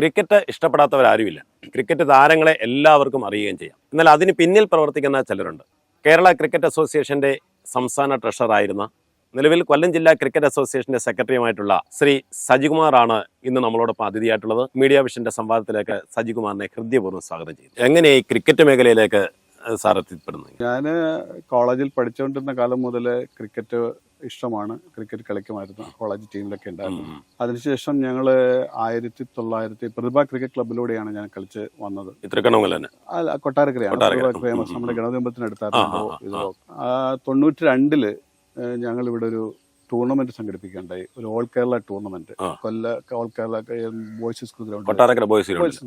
Cricket ഇഷ്ടപ്പെടാത്തവരാരുമില്ല. Cricket താരങ്ങളെ എല്ലാവർക്കും അറിയുകയും ചെയ്യാം. എന്നാൽ അതിന് പിന്നിൽ പ്രവർത്തിക്കുന്ന ചിലരുണ്ട്. കേരള ക്രിക്കറ്റ് അസോസിയേഷന്റെ സംസ്ഥാന ട്രഷറായിരുന്ന നിലവിൽ കൊല്ലം ജില്ലാ ക്രിക്കറ്റ് അസോസിയേഷന്റെ സെക്രട്ടറിയുമായിട്ടുള്ള ശ്രീ സജികുമാറാണ് ഇന്ന് നമ്മളോടൊപ്പം അതിഥിയായിട്ടുള്ളത്. മീഡിയ വിഷന്റെ സംവാദത്തിലേക്ക് സജികുമാറിനെ ഹൃദ്യപൂർവം സ്വാഗതം ചെയ്യുന്നു. എങ്ങനെ ഈ ക്രിക്കറ്റ് മേഖലയിലേക്ക് സാർ എത്തിപ്പെടുന്നത് ഞാൻ കോളേജിൽ പഠിച്ചുകൊണ്ടിരുന്ന കാലം മുതൽ ക്രിക്കറ്റ് ഇഷ്ടമാണ്. ക്രിക്കറ്റ് കളിക്കുമായിരുന്നു. കോളേജ് ടീമിലൊക്കെ ഉണ്ടായിരുന്നു. അതിനുശേഷം ഞങ്ങൾ ആയിരത്തി തൊള്ളായിരത്തി പ്രതിഭ ക്രിക്കറ്റ് ക്ലബിലൂടെയാണ് ഞാൻ കളിച്ച് വന്നത്. അല്ല കൊട്ടാരക്കരയാണ്. പ്രതിഭ ഫേമസ് നമ്മുടെ ഗണതമ്പത്തിനടുത്തായിരുന്നു ഇത്. തൊണ്ണൂറ്റി രണ്ടിൽ ഞങ്ങൾ ഇവിടെ ഒരു ടൂർണമെന്റ് സംഘടിപ്പിക്കുകയുണ്ടായി ഒരു ഓൾ കേരള ടൂർണമെന്റ് കൊല്ല all Kerala boys ground boys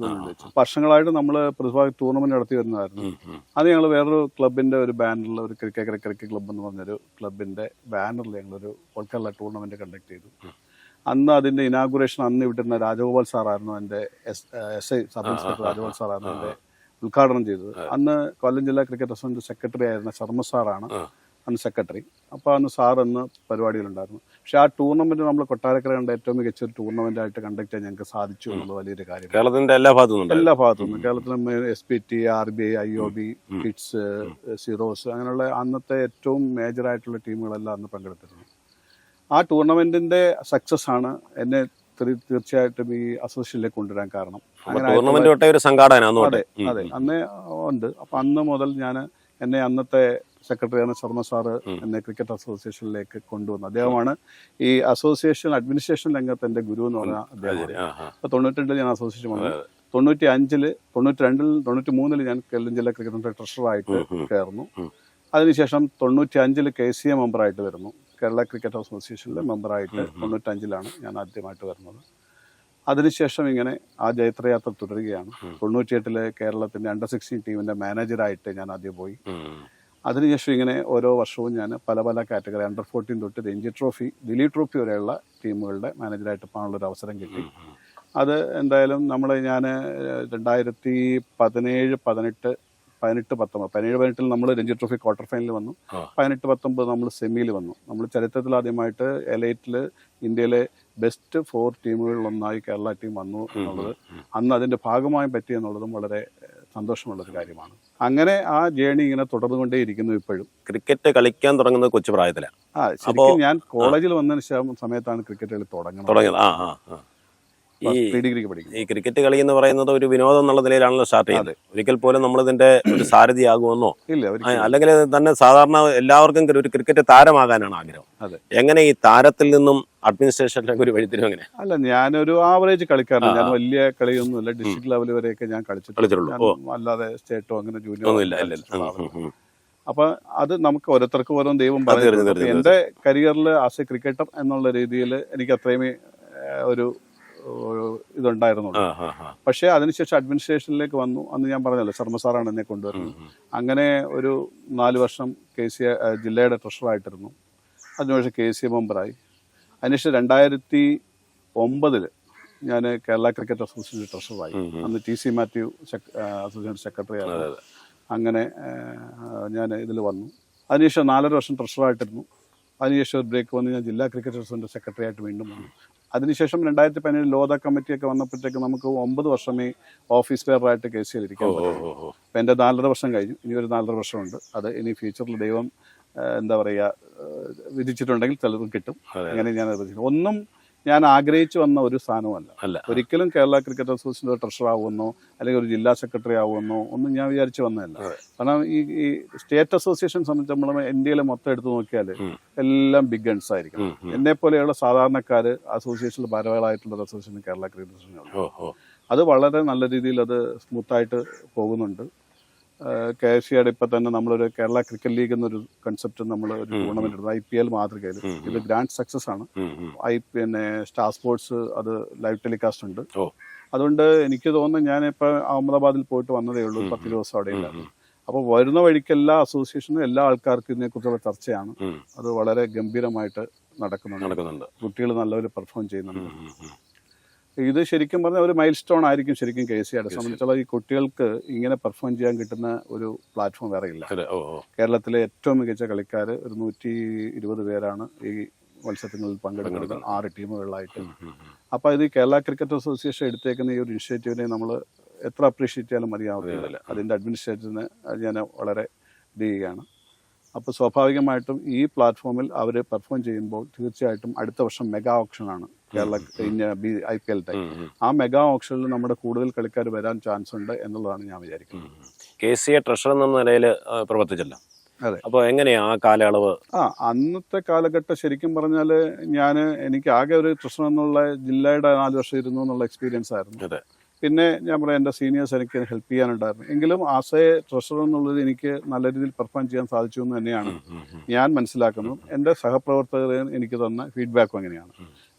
വർഷങ്ങളായിട്ട് നമ്മൾ പ്രതിഭാ ടൂർണമെന്റ് നടത്തി വരുന്നതായിരുന്നു. അത് ഞങ്ങൾ വേറൊരു ക്ലബിന്റെ ഒരു ബാനറിൽ ഒരു ക്രിക്കറ്റ് ക്രിക്കറ്റ് ക്ലബ്ബ് എന്ന് പറഞ്ഞൊരു ക്ലബിന്റെ ബാനറിൽ ഞങ്ങൾ ഒരു ഓൾ കേരള ടൂർണമെന്റ് കണ്ടക്ട് ചെയ്തു അന്ന് അതിന്റെ ഇനാഗുറേഷൻ അന്ന് ഇവിടുന്ന രാജഗോപാൽ സാറായിരുന്നു എന്റെ S S I sub inspector Rajagopal സാറായിരുന്നു എന്റെ ഉദ്ഘാടനം ചെയ്തത്. അന്ന് കൊല്ലം ജില്ലാ ക്രിക്കറ്റ് അസോസിയേഷൻ സെക്രട്ടറി ആയിരുന്ന ശർമ്മ സാറാണ്. അന്ന് സെക്രട്ടറി. അപ്പോൾ അന്ന് സാർ അന്ന് പരിപാടിയിലുണ്ടായിരുന്നു. പക്ഷേ ആ ടൂർണമെന്റ് നമ്മൾ കൊട്ടാരക്കര കണ്ട ഏറ്റവും മികച്ച ഒരു ടൂർണമെന്റ് ആയിട്ട് കണ്ടക്ട് ചെയ്യാൻ ഞങ്ങൾക്ക് സാധിച്ചു എന്നുള്ളത് വലിയൊരു കാര്യം. കേരളത്തിന്റെ എല്ലാ ഭാഗത്തുനിന്നും എല്ലാ ഭാഗത്തുനിന്നും കേരളത്തിലെ S P T R B I I O B kids Syros അങ്ങനെയുള്ള അന്നത്തെ ഏറ്റവും മേജർ ആയിട്ടുള്ള ടീമുകളെല്ലാം അന്ന് പങ്കെടുത്തിരുന്നു. ആ ടൂർണമെന്റിന്റെ സക്സസ് ആണ് എന്നെ തീർ- തീർച്ചയായിട്ടും ഈ അസോസിയേഷനിലേക്ക് കൊണ്ടുവരാൻ കാരണം. അങ്ങനെ ടൂർണമെന്റ് അതെ അതെ. അന്ന് ഉണ്ട്. അപ്പൊ അന്ന് മുതൽ ഞാൻ എന്നെ അന്നത്തെ സെക്രട്ടറിയാണ് ശർമ്മ സാറ് എന്നെ ക്രിക്കറ്റ് അസോസിയേഷനിലേക്ക് കൊണ്ടുവന്നു. അദ്ദേഹമാണ് ഈ അസോസിയേഷൻ അഡ്മിനിസ്ട്രേഷൻ രംഗത്ത് എന്റെ ഗുരു എന്ന് പറഞ്ഞ അദ്ദേഹം തൊണ്ണൂറ്റിരണ്ടിൽ ഞാൻ അസോസിയേഷൻ വന്നത് തൊണ്ണൂറ്റി അഞ്ചിൽ തൊണ്ണൂറ്റി രണ്ടിൽ തൊണ്ണൂറ്റി മൂന്നിൽ ഞാൻ കൊല്ലം ജില്ലാ ക്രിക്കറ്റ് ട്രഷറായിട്ട് കയറുന്നു. അതിനുശേഷം തൊണ്ണൂറ്റി അഞ്ചിൽ കെ സി എ മെമ്പറായിട്ട് വരുന്നു. കേരള ക്രിക്കറ്റ് അസോസിയേഷനിലെ മെമ്പറായിട്ട് തൊണ്ണൂറ്റഞ്ചിലാണ് ഞാൻ ആദ്യമായിട്ട് വരുന്നത്. അതിനുശേഷം ഇങ്ങനെ ആ ജൈത്രയാത്ര തുടരുകയാണ്. തൊണ്ണൂറ്റിയെട്ടിലെ കേരളത്തിന്റെ അണ്ടർ സിക്സ്റ്റീൻ ടീമിന്റെ മാനേജറായിട്ട് ഞാൻ ആദ്യം പോയി. അതിനുശേഷം ഇങ്ങനെ ഓരോ വർഷവും ഞാൻ പല പല കാറ്റഗറി അണ്ടർ ഫോർട്ടീൻ തൊട്ട് രഞ്ജി ട്രോഫി ദിലീപ് ട്രോഫി വരെയുള്ള ടീമുകളുടെ മാനേജറായിട്ട് പോകാനുള്ള ഒരു അവസരം കിട്ടി. അത് എന്തായാലും നമ്മൾ ഞാൻ രണ്ടായിരത്തി പതിനേഴ് പതിനെട്ട് പതിനെട്ട് പത്തൊമ്പത് പതിനേഴ് പതിനെട്ടിൽ നമ്മൾ രഞ്ജി ട്രോഫി ക്വാർട്ടർ ഫൈനലിൽ വന്നു. പതിനെട്ട് പത്തൊമ്പത് നമ്മൾ സെമിയിൽ വന്നു. നമ്മൾ ചരിത്രത്തിൽ ആദ്യമായിട്ട് എലൈറ്റിൽ ഇന്ത്യയിലെ ബെസ്റ്റ് ഫോർ ടീമുകളിലൊന്നായി കേരള ടീം വന്നു എന്നുള്ളത് അന്ന് അതിന്റെ ഭാഗമായി പറ്റി എന്നുള്ളതും വളരെ സന്തോഷമുള്ളൊരു കാര്യമാണ്. അങ്ങനെ ആ ജേണി ഇങ്ങനെ തുടർന്നുകൊണ്ടേയിരിക്കുന്നു ഇപ്പോഴും. ക്രിക്കറ്റ് കളിക്കാൻ തുടങ്ങുന്നത് കൊച്ചു പ്രായത്തിലാണ് ആ ശരിക്കും ഞാൻ കോളേജിൽ വന്നതിന് ശേഷം സമയത്താണ് ക്രിക്കറ്റ് കളി തുടങ്ങുന്നത്. തുടങ്ങിയത് ആ ആ ആ. ഈ ക്രിക്കറ്റ് കളി എന്ന് പറയുന്നത് ഒരു വിനോദം എന്നുള്ള നിലയിലാണല്ലോ സ്റ്റാർട്ട് ചെയ്യുന്നത്. ഒരിക്കൽ പോലും നമ്മൾ ഇതിന്റെ ഒരു സാരഥിയാകുമെന്നോ? അല്ലെങ്കിൽ തന്നെ സാധാരണ എല്ലാവർക്കും ഒരു ക്രിക്കറ്റ് താരമാകാനാണ് ആഗ്രഹം. എങ്ങനെ ഈ താരത്തിൽ നിന്നും അഡ്മിനിസ്ട്രേഷനിലേക്ക് ഒരു വഴിത്തിരും എങ്ങനെ? അല്ല ഞാനൊരു ആവറേജ് കളിക്കാരനാണ് ഞാൻ വലിയ കളിയൊന്നും അല്ല ഡിസ്ട്രിക്ട് ലെവൽ വരെയൊക്കെ ഞാൻ കളിച്ചിട്ടുള്ളൂ. അല്ലാതെ സ്റ്റേറ്റോ അങ്ങനെ ജൂനിയർ. അപ്പൊ അത് നമുക്ക് ഓരോരുത്തർക്കും ഓരോ ദൈവം പറഞ്ഞു. എന്റെ കരിയറിൽ ആസ് എ ക്രിക്കറ്റർ എന്നുള്ള രീതിയിൽ എനിക്ക് അത്രയും ഒരു ഇതുണ്ടായിരുന്നുള്ളൂ. പക്ഷേ അതിനുശേഷം അഡ്മിനിസ്ട്രേഷനിലേക്ക് വന്നു. അന്ന് ഞാൻ പറഞ്ഞല്ലോ ശർമ്മ സാറാണ് എന്നെ കൊണ്ടുവരുന്നത്. അങ്ങനെ ഒരു നാല് വർഷം കെ സി ജില്ലയുടെ ട്രഷറായിട്ടിരുന്നു. അതിനുശേഷം കെ സി മെമ്പറായി. അതിനുശേഷം രണ്ടായിരത്തി ഒമ്പതിൽ ഞാൻ കേരള ക്രിക്കറ്റ് അസോസിയേഷൻ ട്രഷറായി. അന്ന് T C Mathew association secretary ആയിരുന്നു. അങ്ങനെ ഞാൻ ഇതിൽ വന്നു. അതിനുശേഷം നാലര വർഷം ട്രഷറായിട്ടിരുന്നു. അതിനുശേഷം ഒരു ബ്രേക്ക് വന്ന് ഞാൻ ജില്ലാ ക്രിക്കറ്റ് അസോസിയേഷന്റെ സെക്രട്ടറി ആയിട്ട് വീണ്ടും വന്നു. അതിനുശേഷം രണ്ടായിരത്തി പതിനേഴ് ലോത കമ്മിറ്റിയൊക്കെ വന്നപ്പോഴത്തേക്ക് നമുക്ക് ഒമ്പത് വർഷമേ ഓഫീസ് ബെയറായിട്ട് കേസ് സി ഇരിക്കാൻ ഓ, പറ്റും. ഓ, ഓ. അപ്പം എന്റെ നാലര വർഷം കഴിഞ്ഞു. ഇനി ഒരു നാലര വർഷമുണ്ട്. അത് ഇനി ഫ്യൂച്ചറിൽ ദൈവം എന്താ പറയുക വിധിച്ചിട്ടുണ്ടെങ്കിൽ ചിലതും കിട്ടും. അങ്ങനെ ഞാൻ. ഒന്നും ഞാൻ ആഗ്രഹിച്ചു വന്ന ഒരു സ്ഥാനമല്ല അല്ല. ഒരിക്കലും കേരള ക്രിക്കറ്റ് അസോസിയേഷന്റെ ട്രഷറർ ആവുമെന്നോ അല്ലെങ്കിൽ ഒരു ജില്ലാ സെക്രട്ടറി ആവുമെന്നോ ഒന്നും ഞാൻ വിചാരിച്ചു വന്നതല്ല. കാരണം ഈ ഈ സ്റ്റേറ്റ് അസോസിയേഷൻ സംബന്ധിച്ച് നമ്മൾ ഇന്ത്യയിലെ മൊത്തം എടുത്തു നോക്കിയാൽ എല്ലാം ബിഗ് ഗൺസ് ആയിരിക്കും. എന്നെ പോലെയുള്ള സാധാരണക്കാർ അസോസിയേഷനിൽ ഭാരവാഹികളായിട്ടുള്ള അസോസിയേഷൻ കേരള ക്രിക്കറ്റ് അസോസിയേഷൻ അത് വളരെ നല്ല രീതിയിൽ അത് സ്മൂത്തായിട്ട് പോകുന്നുണ്ട്. കെ എസ് സിയുടെ ഇപ്പം തന്നെ നമ്മളൊരു കേരള ക്രിക്കറ്റ് ലീഗ് എന്നൊരു കൺസെപ്റ്റ് നമ്മൾ ഒരു ടൂർണമെന്റ് എടുത്തു ഐ പി എൽ മാതൃകയിൽ ഇത് ഗ്രാൻഡ് സക്സസ് ആണ്. ഐ പിന്നെ സ്റ്റാർ സ്പോർട്സ് അത് ലൈവ് ടെലികാസ്റ്റ് ഉണ്ട്. അതുകൊണ്ട് എനിക്ക് തോന്നുന്നു ഞാനിപ്പോൾ അഹമ്മദാബാദിൽ പോയിട്ട് വന്നതേ ഉള്ളൂ പത്ത് ദിവസം അവിടെ ഉണ്ടായിരുന്നു അപ്പോൾ വരുന്ന വഴിക്ക് എല്ലാ അസോസിയേഷനും എല്ലാ ആൾക്കാർക്കും ഇതിനെക്കുറിച്ചുള്ള ചർച്ചയാണ്. അത് വളരെ ഗംഭീരമായിട്ട് നടക്കുന്നുണ്ട്. കുട്ടികൾ നല്ലപോലെ പെർഫോം ചെയ്യുന്നുണ്ട്. ഇത് ശരിക്കും പറഞ്ഞാൽ ഒരു മൈൽ സ്റ്റോൺ ആയിരിക്കും ശരിക്കും കെ സി ആടെ സംബന്ധിച്ചുള്ള ഈ കുട്ടികൾക്ക് ഇങ്ങനെ പെർഫോം ചെയ്യാൻ കിട്ടുന്ന ഒരു പ്ലാറ്റ്ഫോം വേറെ ഇല്ല. കേരളത്തിലെ ഏറ്റവും മികച്ച കളിക്കാർ ഒരു നൂറ്റി ഇരുപത് പേരാണ് ഈ മത്സരങ്ങളിൽ പങ്കെടുക്കുന്നത്. ആറ് ടീമുകളിലായിട്ട്. അപ്പോൾ ഇത് കേരള ക്രിക്കറ്റ് അസോസിയേഷൻ എടുത്തേക്കുന്ന ഈ ഒരു ഇനിഷ്യേറ്റീവിനെ നമ്മൾ എത്ര അപ്രീഷിയേറ്റ് ചെയ്യാനും മതിയാവുന്നില്ല അതിന്റെ അഡ്മിനിസ്ട്രേറ്ററിന് ഞാൻ വളരെ ഇത് ചെയ്യുകയാണ്. അപ്പോൾ സ്വാഭാവികമായിട്ടും ഈ പ്ലാറ്റ്ഫോമിൽ അവർ പെർഫോം ചെയ്യുമ്പോൾ തീർച്ചയായിട്ടും അടുത്ത വർഷം മെഗാ ഓപ്ഷനാണ് Kerala India B I P L time. ആ മെഗാ ഓപ്ഷനിൽ നമ്മുടെ കൂടുതൽ കളിക്കാർ വരാൻ ചാൻസ് ഉണ്ട് എന്നുള്ളതാണ് ഞാൻ വിചാരിക്കുന്നത്. കെ സി എ ട്രഷർ എന്ന നിലയിൽ പ്രവർത്തിച്ചല്ലോ. അതെ. അപ്പോൾ എങ്ങനെയാ ആ കാലയളവ്? ആ അന്നത്തെ കാലഘട്ടം ശരിക്കും പറഞ്ഞാൽ ഞാൻ എനിക്ക് ആകെ ഒരു ട്രഷർ എന്നുള്ള ജില്ലയുടെ നാല് വർഷം ഇരുന്നു എന്നുള്ള എക്സ്പീരിയൻസ് ആയിരുന്നു. അതെ. പിന്നെ ഞാൻ പറയാം എന്റെ സീനിയേഴ്സ് എനിക്ക് ഹെൽപ്പ് ചെയ്യാനുണ്ടായിരുന്നു. എങ്കിലും ആസ് എ ട്രഷറർ എന്നുള്ളത് എനിക്ക് നല്ല രീതിയിൽ പെർഫോം ചെയ്യാൻ സാധിച്ചു എന്ന് തന്നെയാണ്. ഞാൻ മനസ്സിലാക്കുന്നു എന്റെ സഹപ്രവർത്തകർ എനിക്ക് തന്ന ഫീഡ്ബാക്കും അങ്ങനെയാണ്.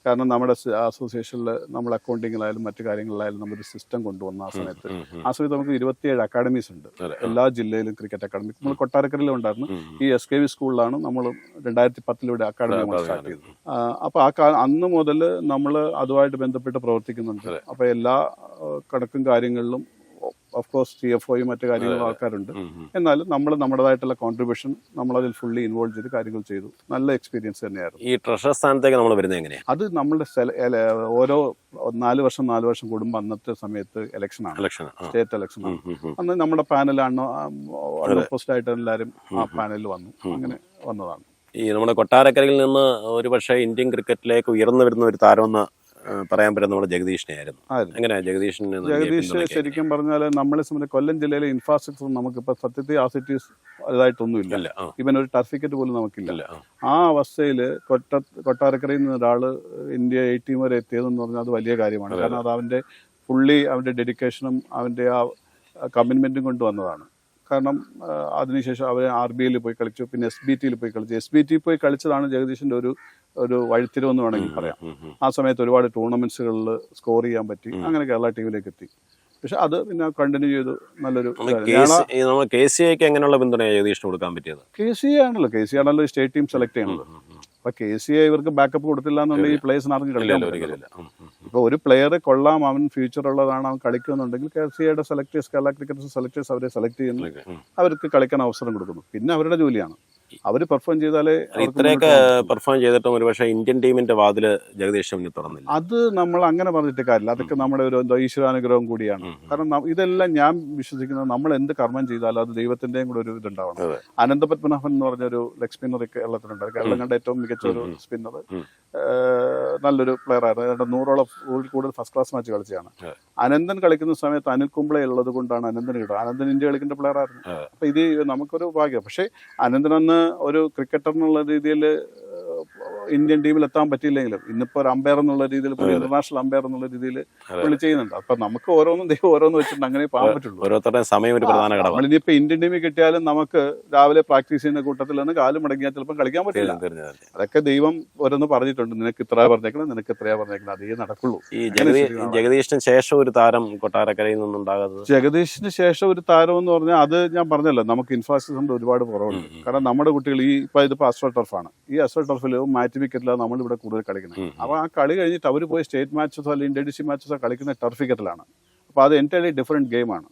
കാരണം നമ്മുടെ അസോസിയേഷനിൽ നമ്മൾ അക്കൗണ്ടിങ്ങിലായാലും മറ്റു കാര്യങ്ങളിലായാലും നമ്മളൊരു സിസ്റ്റം കൊണ്ടുവന്ന ആ സമയത്ത്. ആ സമയത്ത് നമുക്ക് ഇരുപത്തിയേഴ് അക്കാഡമീസ് ഉണ്ട്. എല്ലാ ജില്ലയിലും ക്രിക്കറ്റ് അക്കാഡമി നമ്മൾ കൊട്ടാരക്കരയിലും ഉണ്ടായിരുന്നു. ഈ എസ് കെ വി സ്കൂളിലാണ് നമ്മൾ രണ്ടായിരത്തി പത്തിലൂടെ അക്കാഡമി നമ്മൾ സ്റ്റാർട്ട് ചെയ്തത്. ആ, അപ്പൊ ആ അന്ന് മുതൽ നമ്മൾ അതുമായിട്ട് ബന്ധപ്പെട്ട് പ്രവർത്തിക്കുന്നുണ്ട്. അപ്പൊ എല്ലാ കണക്കും കാര്യങ്ങളിലും ഓഫ് കോഴ്സ് സി എഫ് ഒയും മറ്റു കാര്യങ്ങളും ആൾക്കാരുണ്ട്. എന്നാലും നമ്മൾ നമ്മുടേതായിട്ടുള്ള കോൺട്രിബ്യൂഷൻ നമ്മൾ അതിൽ ഫുള്ളി ഇൻവോൾവ് ചെയ്ത് കാര്യങ്ങൾ ചെയ്തു. നല്ല എക്സ്പീരിയൻസ് തന്നെയായിരുന്നു. ഈ ട്രഷർ സ്ഥാനത്തേക്ക് നമ്മൾ വരുന്നത് എങ്ങനെയാ? അത് നമ്മുടെ ഓരോ നാല് വർഷം നാല് വർഷം കൂടുമ്പോൾ അന്നത്തെ സമയത്ത് ഇലക്ഷൻ ആണ്. സ്റ്റേറ്റ് ഇലക്ഷൻ ആണ്. അന്ന് നമ്മുടെ പാനലാണ് ഓപ്പോസിറ്റ് ആയിട്ട് എല്ലാവരും ആ പാനലിൽ വന്നു. അങ്ങനെ വന്നതാണ്. ഈ നമ്മുടെ കൊട്ടാരക്കരയിൽ നിന്ന് ഒരുപക്ഷെ ഇന്ത്യൻ ക്രിക്കറ്റിലേക്ക് ഉയർന്നു വരുന്ന ഒരു താരമെന്ന് പറയാൻ പറ്റുന്ന നമ്മുടെ ജഗദീഷിനെയായിരുന്നു. ആയിരുന്നു. എങ്ങനെയാ ജഗദീഷിനെ ജഗദീഷ് ശരിക്കും പറഞ്ഞാൽ നമ്മളെ സംബന്ധിച്ച് കൊല്ലം ജില്ലയിലെ ഇൻഫ്രാസ്ട്രക്ചർ നമുക്കിപ്പോൾ സത്യത്തിൽ ആ സിറ്റീസ് ഇതായിട്ടൊന്നും ഇല്ല ഇവൻ ഒരു ടർഫിക്കറ്റ് പോലും നമുക്കില്ല. ആ. അവസ്ഥയിൽ കൊട്ട കൊട്ടാരക്കരയിൽ നിന്ന് ഒരാൾ ഇന്ത്യ എ ടീം വരെ എത്തിയതെന്ന് പറഞ്ഞാൽ അത് വലിയ കാര്യമാണ്. കാരണം അത്. അവന്റെ പുള്ളി അവന്റെ ഡെഡിക്കേഷനും അവന്റെ ആ കമ്മിറ്റ്മെന്റും കൊണ്ട് വന്നതാണ്. കാരണം അതിനുശേഷം അവർ ആർ ബി ഐയിൽ പോയി കളിച്ചു. പിന്നെ എസ് ബി ടിയിൽ പോയി കളിച്ചു. എസ് ബി ടി പോയി കളിച്ചതാണ് ജഗദീഷിന്റെ ഒരു ഒരു വഴിത്തിരിവെന്ന് വേണമെങ്കിൽ പറയാം. ആ സമയത്ത് ഒരുപാട് ടൂർണമെന്റ്സുകളിൽ സ്കോർ ചെയ്യാൻ പറ്റി. അങ്ങനെ കേരള ടീമിലേക്ക് എത്തി. പക്ഷെ അത് പിന്നെ കണ്ടിന്യൂ ചെയ്തു. നല്ലൊരു കെ സി- ഐക്ക് എങ്ങനെയുള്ള പിന്തുണ ജഗദീഷിന് കൊടുക്കാൻ പറ്റിയത്? കെ സി ഐ ആണല്ലോ കെ സി ആണല്ലോ സ്റ്റേറ്റ് ടീം സെലക്ട് ചെയ്യണത്. അപ്പൊ കെ സി ഐ ഇവർക്ക് ബാക്കപ്പ് കൊടുത്തില്ല എന്നുണ്ടെങ്കിൽ ഈ പ്ലേയേഴ്സിന് ആർക്കും കളിക്കാൻ പറ്റില്ല ഒരിക്കലില്ല ഉം, ഉം. ഇപ്പൊ ഒരു പ്ലെയർ കൊള്ളാം അവൻ ഫ്യൂച്ചർ ഉള്ളതാണ് അവൻ കളിക്കുന്നുണ്ടെങ്കിൽ കെ സി ഐയുടെ സെലക്ടേഴ്സ് കേരള ക്രിക്കറ്റ് സെലക്ടേഴ്സ് അവരെ സെലക്ട് ചെയ്യുന്നു. അവർക്ക് കളിക്കാൻ അവസരം കൊടുക്കുന്നു. പിന്നെ അവരുടെ ജോലിയാണ്. അവർ പെർഫോം ചെയ്താലേ ഇത്രയൊക്കെ പെർഫോം ചെയ്തിട്ടും ഒരുപക്ഷെ ഇന്ത്യൻ ടീമിന്റെ വാതിൽ ജഗദീഷ് തുറന്നില്ല. അത് നമ്മൾ അങ്ങനെ പറഞ്ഞിട്ട് കാര്യമില്ല. അതൊക്കെ നമ്മുടെ ഒരു ഈശ്വരാനുഗ്രഹം കൂടിയാണ്. കാരണം ഇതെല്ലാം ഞാൻ വിശ്വസിക്കുന്നത് നമ്മൾ എന്ത് കർമ്മം ചെയ്താലും അത് ദൈവത്തിന്റെയും കൂടെ ഒരു ഇതുണ്ടാവണം. അനന്ത അനന്തപത്മനാഭൻ എന്ന് പറഞ്ഞ ഒരു ലെഗ് സ്പിന്നർ കേരളത്തിലുണ്ട് കേരളം കണ്ട ഏറ്റവും മികച്ച ഒരു സ്പിന്നർ നല്ലൊരു പ്ലെയർ ആയിരുന്നു. ഏതാണ്ട് നൂറോളം കൂടുതൽ ഫസ്റ്റ് ക്ലാസ് മാച്ച് കളിച്ചതാണ്. അനന്തൻ കളിക്കുന്ന സമയത്ത് അനിൽ കുംബ്ലെ ഉള്ളത് കൊണ്ടാണ് അനന്തൻ കിട്ടുക അനന്തൻ ഇന്ത്യ കളിക്കേണ്ട പ്ലെയർ ആയിരുന്നു. അപ്പൊ ഇത് നമുക്കൊരു ഭാഗ്യം. പക്ഷേ അനന്തൻ അന്ന് ഒരു ക്രിക്കറ്റർ എന്നുള്ള രീതിയിൽ ഇന്ത്യൻ ടീമിൽ എത്താൻ പറ്റിയില്ലെങ്കിലും ഇന്നിപ്പോ ഒരു അമ്പയർ എന്നുള്ള രീതിയിൽ ഇന്റർനാഷണൽ അമ്പയർ എന്നുള്ള രീതിയിൽ പുള്ളി ചെയ്യുന്നുണ്ട്. അപ്പൊ നമുക്ക് ഓരോന്നും ദൈവം ഓരോന്ന് വെച്ചിട്ട് അങ്ങനെ പോകാൻ പറ്റുള്ളൂ. ഓരോരുത്തരുടെയും സമയം ഒരു പ്രധാന ഘടകം. നമ്മളിനിപ്പോ ഇന്ത്യൻ ടീമിൽ കിട്ടിയാലും നമുക്ക് രാവിലെ പ്രാക്ടീസ് ചെയ്യുന്ന കൂട്ടത്തിൽ നിന്ന് കാൽ മടങ്ങിയാൽ ചിലപ്പോൾ കളിക്കാൻ പറ്റില്ല. അതൊക്കെ ദൈവം ഓരോന്ന് പറഞ്ഞിട്ടുണ്ട്. നിനക്ക് ഇത്ര പറഞ്ഞേക്കണം നിനക്ക് ഇത്രയാ പറഞ്ഞേക്കണം അതേ നടക്കുള്ളൂ. ഈ ജഗദീ ജഗദീഷിന് ശേഷം ഒരു താരം കൊട്ടാരക്കരയിൽ നിന്നുണ്ടാകുന്നത് ജഗദീഷിന് ശേഷം ഒരു താരം എന്ന് പറഞ്ഞാൽ അത് ഞാൻ പറഞ്ഞല്ലോ നമുക്ക് ഇൻഫ്രാസ്ട്രക്ചറിന്റെ ഒരുപാട് കുറവുണ്ട്. കാരണം നമ്മുടെ കുട്ടികൾ ഈ ഇപ്പൊ ഇതിപ്പോ അസ്ട്രോ ടർഫാണ് ഈ അസ്ട്രോ ടർഫിൽ മാറ്റി വിക്കറ്റിലാണ് നമ്മൾ ഇവിടെ കൂടുതൽ കളിക്കുന്നത്. അപ്പോൾ ആ കളി കഴിഞ്ഞിട്ട് അവർ പോയി സ്റ്റേറ്റ് മാച്ചസോ അല്ലെങ്കിൽ ഡിസ്ട്രിക്ട് മാച്ചസോ കളിക്കുന്ന ടർഫ് വിക്കറ്റിലാണ്. അപ്പോൾ അത് എന്റയർലി ഡിഫറെന്റ് ഗെയിമാണ്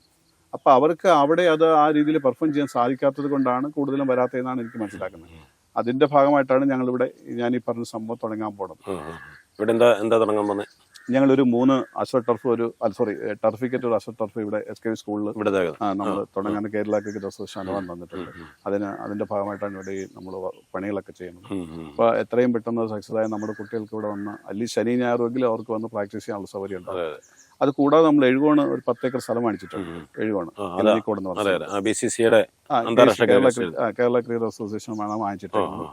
അപ്പോൾ അവർക്ക് അവിടെ അത് ആ രീതിയിൽ പെർഫോം ചെയ്യാൻ സാധിക്കാത്തത് കൊണ്ടാണ് കൂടുതലും വരാത്തതെന്നാണ് എനിക്ക് മനസ്സിലാക്കുന്നത്. അതിന്റെ ഭാഗമായിട്ടാണ് ഞങ്ങളിവിടെ ഞാൻ ഈ പറഞ്ഞ സംഭവം തുടങ്ങാൻ പോണത്. ഇവിടെ എന്താ എന്താ തുടങ്ങാൻ പോകുന്നത് ഞങ്ങളൊരു മൂന്ന് അശ്വ ടർഫ് ഒരു സോറി ടർഫിക്കറ്റ് ഒരു അശ്വ ടർഫ് ഇവിടെ എസ് കെ വി സ്കൂളിൽ ഇവിടെ നമ്മൾ തുടങ്ങാൻ കേരള ക്രിക്കറ്റ് അസോസിയേഷൻ അനുവാദം തന്നിട്ടുണ്ട് അതിന് അതിന്റെ ഭാഗമായിട്ടാണ് ഇവിടെ നമ്മൾ പണികളൊക്കെ ചെയ്യുന്നത്. അപ്പോൾ എത്രയും പെട്ടെന്ന് സക്സസ് ആയ നമ്മുടെ കുട്ടികൾക്ക് ഇവിടെ വന്ന് അല്ലെങ്കിൽ ശനി ഞായറുമെങ്കിലും അവർക്ക് വന്ന് പ്രാക്ടീസ് ചെയ്യാനുള്ള സൗകര്യം ഉണ്ട് അതെ കൂടാതെ നമ്മൾ എഴുകോണ് ഒരു പത്തേക്കർ സ്ഥലം വാങ്ങിച്ചിട്ടുണ്ട്. Ezhukone. Kerala cricket Kerala cricket association വേണം വാങ്ങിച്ചിട്ടുള്ളത്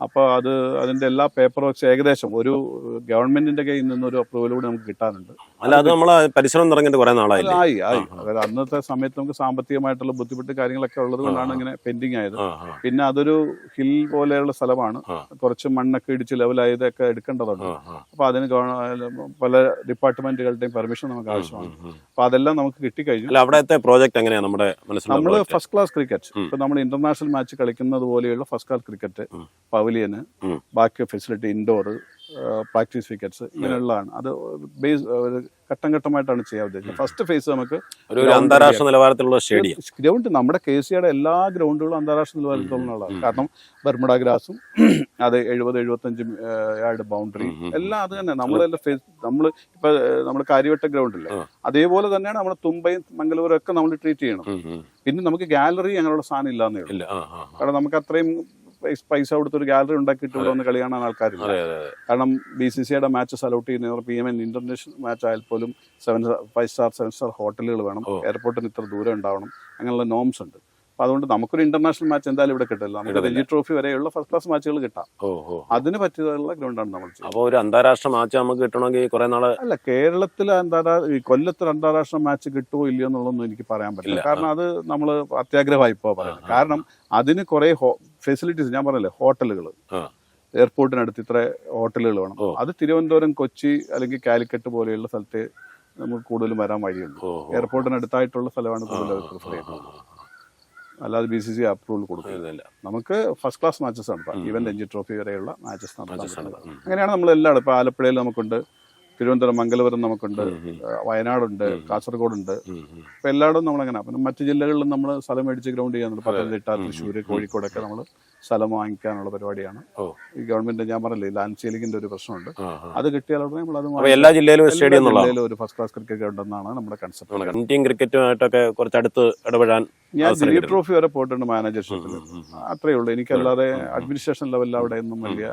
അപ്പോൾ അത് അതിന്റെ എല്ലാ പേപ്പർ വർക്ക്സ് ഏകദേശം ഒരു ഗവൺമെന്റിന്റെ കയ്യിൽ നിന്നൊരു അപ്രൂവൽ കൂടി നമുക്ക് കിട്ടാനുണ്ട്. അല്ല അത് നമ്മൾ പരിശ്രമം തുടങ്ങിയിട്ട് കുറെ നാളായില്ലേ? ആയി ആയി. അതായത് അന്നത്തെ സമയത്ത് നമുക്ക് സാമ്പത്തികമായിട്ടുള്ള ബുദ്ധിമുട്ട് കാര്യങ്ങളൊക്കെ ഉള്ളത് കൊണ്ടാണ് ഇങ്ങനെ പെൻഡിങ് ആയത്. പിന്നെ അതൊരു ഹിൽ പോലെയുള്ള സ്ഥലമാണ്. കുറച്ച് മണ്ണൊക്കെ ഇടിച്ച് ലെവലായതൊക്കെ എടുക്കേണ്ടതുണ്ട്. ആ, ആ. അപ്പൊ അതിന് പല ഡിപ്പാർട്ട്മെന്റുകളുടെയും പെർമിഷൻ നമുക്ക് ആവശ്യമാണ്. അപ്പോൾ അപ്പൊ അതെല്ലാം നമുക്ക് കിട്ടിക്കഴിഞ്ഞു. അല്ല അവിടത്തെ പ്രോജക്റ്റ് എങ്ങനെയാണ് നമ്മുടെ നമ്മൾ ഫസ്റ്റ് ക്ലാസ് ക്രിക്കറ്റ് ഇപ്പൊ നമ്മൾ ഇന്റർനാഷണൽ മാച്ച് കളിക്കുന്നത് പോലെയുള്ള ഫസ്റ്റ് ക്ലാസ് ക്രിക്കറ്റ് പവലിയന് ബാക്കി ഫെസിലിറ്റി ഇൻഡോർ പ്രാക്ടീസ് വിക്കറ്റ്സ് ഇങ്ങനെയുള്ളതാണ്. അത് ബേസ് ഘട്ടം ഘട്ടമായിട്ടാണ് ചെയ്യാൻ ഉദ്ദേശിക്കുന്നത് ഫസ്റ്റ് ഫേസ് നമുക്ക് ഒരു അന്താരാഷ്ട്ര നിലവാരത്തിലുള്ള സ്റ്റേഡിയം ഗ്രൗണ്ട് നമ്മുടെ കെ സിയുടെ എല്ലാ ഗ്രൗണ്ടുകളും അന്താരാഷ്ട്ര നിലവാരത്തിലുള്ളതാണ് കാരണം ബർമുഡ ഗ്രാസും അത് എഴുപത് എഴുപത്തഞ്ച് യാർഡ് ബൗണ്ടറി എല്ലാം അത് തന്നെ. നമ്മളെല്ലാം ഫേസ് നമ്മൾ ഇപ്പൊ നമ്മൾ കാര്യവട്ട ഗ്രൗണ്ട് ഇല്ലേ? അതേപോലെ തന്നെയാണ് നമ്മുടെ തുമ്പയും മംഗലൂരും ഒക്കെ നമ്മൾ ട്രീറ്റ് ചെയ്യണം. പിന്നെ നമുക്ക് ഗാലറി അങ്ങനെയുള്ള സാധനം ഇല്ലാന്നേ ഉള്ളൂ. കാരണം നമുക്ക് അത്രയും പൈസ- കൊടുത്തൊരു ഗാലറി ഉണ്ടാക്കിയിട്ട് ഇവിടെ വന്ന് കളി കാണാൻ ആൾക്കാരില്ല. അതെ കാരണം ബി സി സിയുടെ മാച്ചസ് അലൗട്ട് ചെയ്യുന്ന P M N international match ആയാൽ പോലും seven five star seven star ഹോട്ടലുകൾ വേണം. എയർപോർട്ടിന് ഇത്ര ദൂരം ഉണ്ടാവണം. അങ്ങനെയുള്ള നോംസ് ഉണ്ട്. അപ്പൊ അതുകൊണ്ട് നമുക്കൊരു ഇന്റർനാഷണൽ മാച്ച് എന്തായാലും ഇവിടെ കിട്ടില്ല. നമുക്ക് രഞ്ജി ട്രോഫി വരെയുള്ള ഫസ്റ്റ് ക്ലാസ് മാച്ചുകൾ കിട്ടാം. അതിന് പറ്റിയതുള്ള ഗ്രൗണ്ടാണ് നമ്മൾ അപ്പോൾ ഒരു അന്താരാഷ്ട്ര മാച്ച് നമുക്ക് കിട്ടണമെങ്കിൽ കുറെ നാളെ അല്ല കേരളത്തിൽ അന്താരാഷ്ട്ര കൊല്ലത്തിൽ അന്താരാഷ്ട്ര മാച്ച് കിട്ടുമോ ഇല്ലയോ എന്നുള്ളതൊന്നും എനിക്ക് പറയാൻ പറ്റില്ല. കാരണം അത് നമ്മൾ അത്യാഗ്രഹമായി ഇപ്പോൾ പറയുന്നത്. കാരണം അതിന് കുറെ ഫെസിലിറ്റീസ് ഞാൻ പറഞ്ഞല്ലേ ഹോട്ടലുകൾ എയർപോർട്ടിനടുത്ത് ഇത്ര ഹോട്ടലുകൾ വേണം. അത് തിരുവനന്തപുരം കൊച്ചി അല്ലെങ്കിൽ കാലിക്കറ്റ് പോലെയുള്ള സ്ഥലത്തെ നമുക്ക് കൂടുതലും വരാൻ വഴിയുണ്ട്. എയർപോർട്ടിനടുത്തായിട്ടുള്ള സ്ഥലമാണ് കൂടുതൽ പ്രിഫർ ചെയ്യുന്നത്. അല്ലാതെ ബി സി സി അപ്രൂവൽ കൊടുക്കുന്നില്ല നമുക്ക് ഫസ്റ്റ് ക്ലാസ് മാച്ചസ് നടത്താം. ഈവൻ രഞ്ജി ട്രോഫി വരെയുള്ള മാച്ചസ് നടത്താം. അങ്ങനെയാണ് നമ്മൾ ഇപ്പൊ ആലപ്പുഴയിൽ നമുക്കുണ്ട്. തിരുവനന്തപുരം മംഗലപുരം നമുക്കുണ്ട് വയനാടുണ്ട് കാസർഗോഡുണ്ട്. അപ്പൊ എല്ലായിടും നമ്മളങ്ങനെ. പിന്നെ മറ്റു ജില്ലകളിലും നമ്മൾ സ്ഥലം മേടിച്ച് ഗ്രൗണ്ട് ചെയ്യാനുണ്ട് പത്തനംതിട്ട തൃശ്ശൂർ കോഴിക്കോടൊക്കെ നമ്മൾ സ്ഥലം വാങ്ങിക്കാനുള്ള പരിപാടിയാണ്. ഈ ഗവൺമെന്റ് ഞാൻ പറഞ്ഞില്ലേ ലാൻഡ് സീലിംഗിന്റെ ഒരു പ്രശ്നമുണ്ട്. അത് കിട്ടിയാൽ ഉടനെ നമ്മൾ അത് അപ്പൊ എല്ലാ ജില്ലയിലും ജില്ലയിലും ഒരു ഫസ്റ്റ് ക്ലാസ് ക്രിക്കറ്റ് ഉണ്ടെന്നാണ് നമ്മുടെ കൺസെപ്റ്റ് ഇന്ത്യൻ ക്രിക്കറ്റുമായിട്ടൊക്കെ കുറച്ച് അടുത്ത് ഇടപെടാൻ ഞാൻ ദിലീപ് ട്രോഫി വരെ പോയിട്ടുണ്ട് മാനേജർഷിപ്പിൽ ഉം, ഉം, ഉം. അത്രേ ഉള്ളൂ. എനിക്കല്ലാതെ അഡ്മിനിസ്ട്രേഷൻ ലെവലിൽ അവിടെ ഒന്നും വലിയ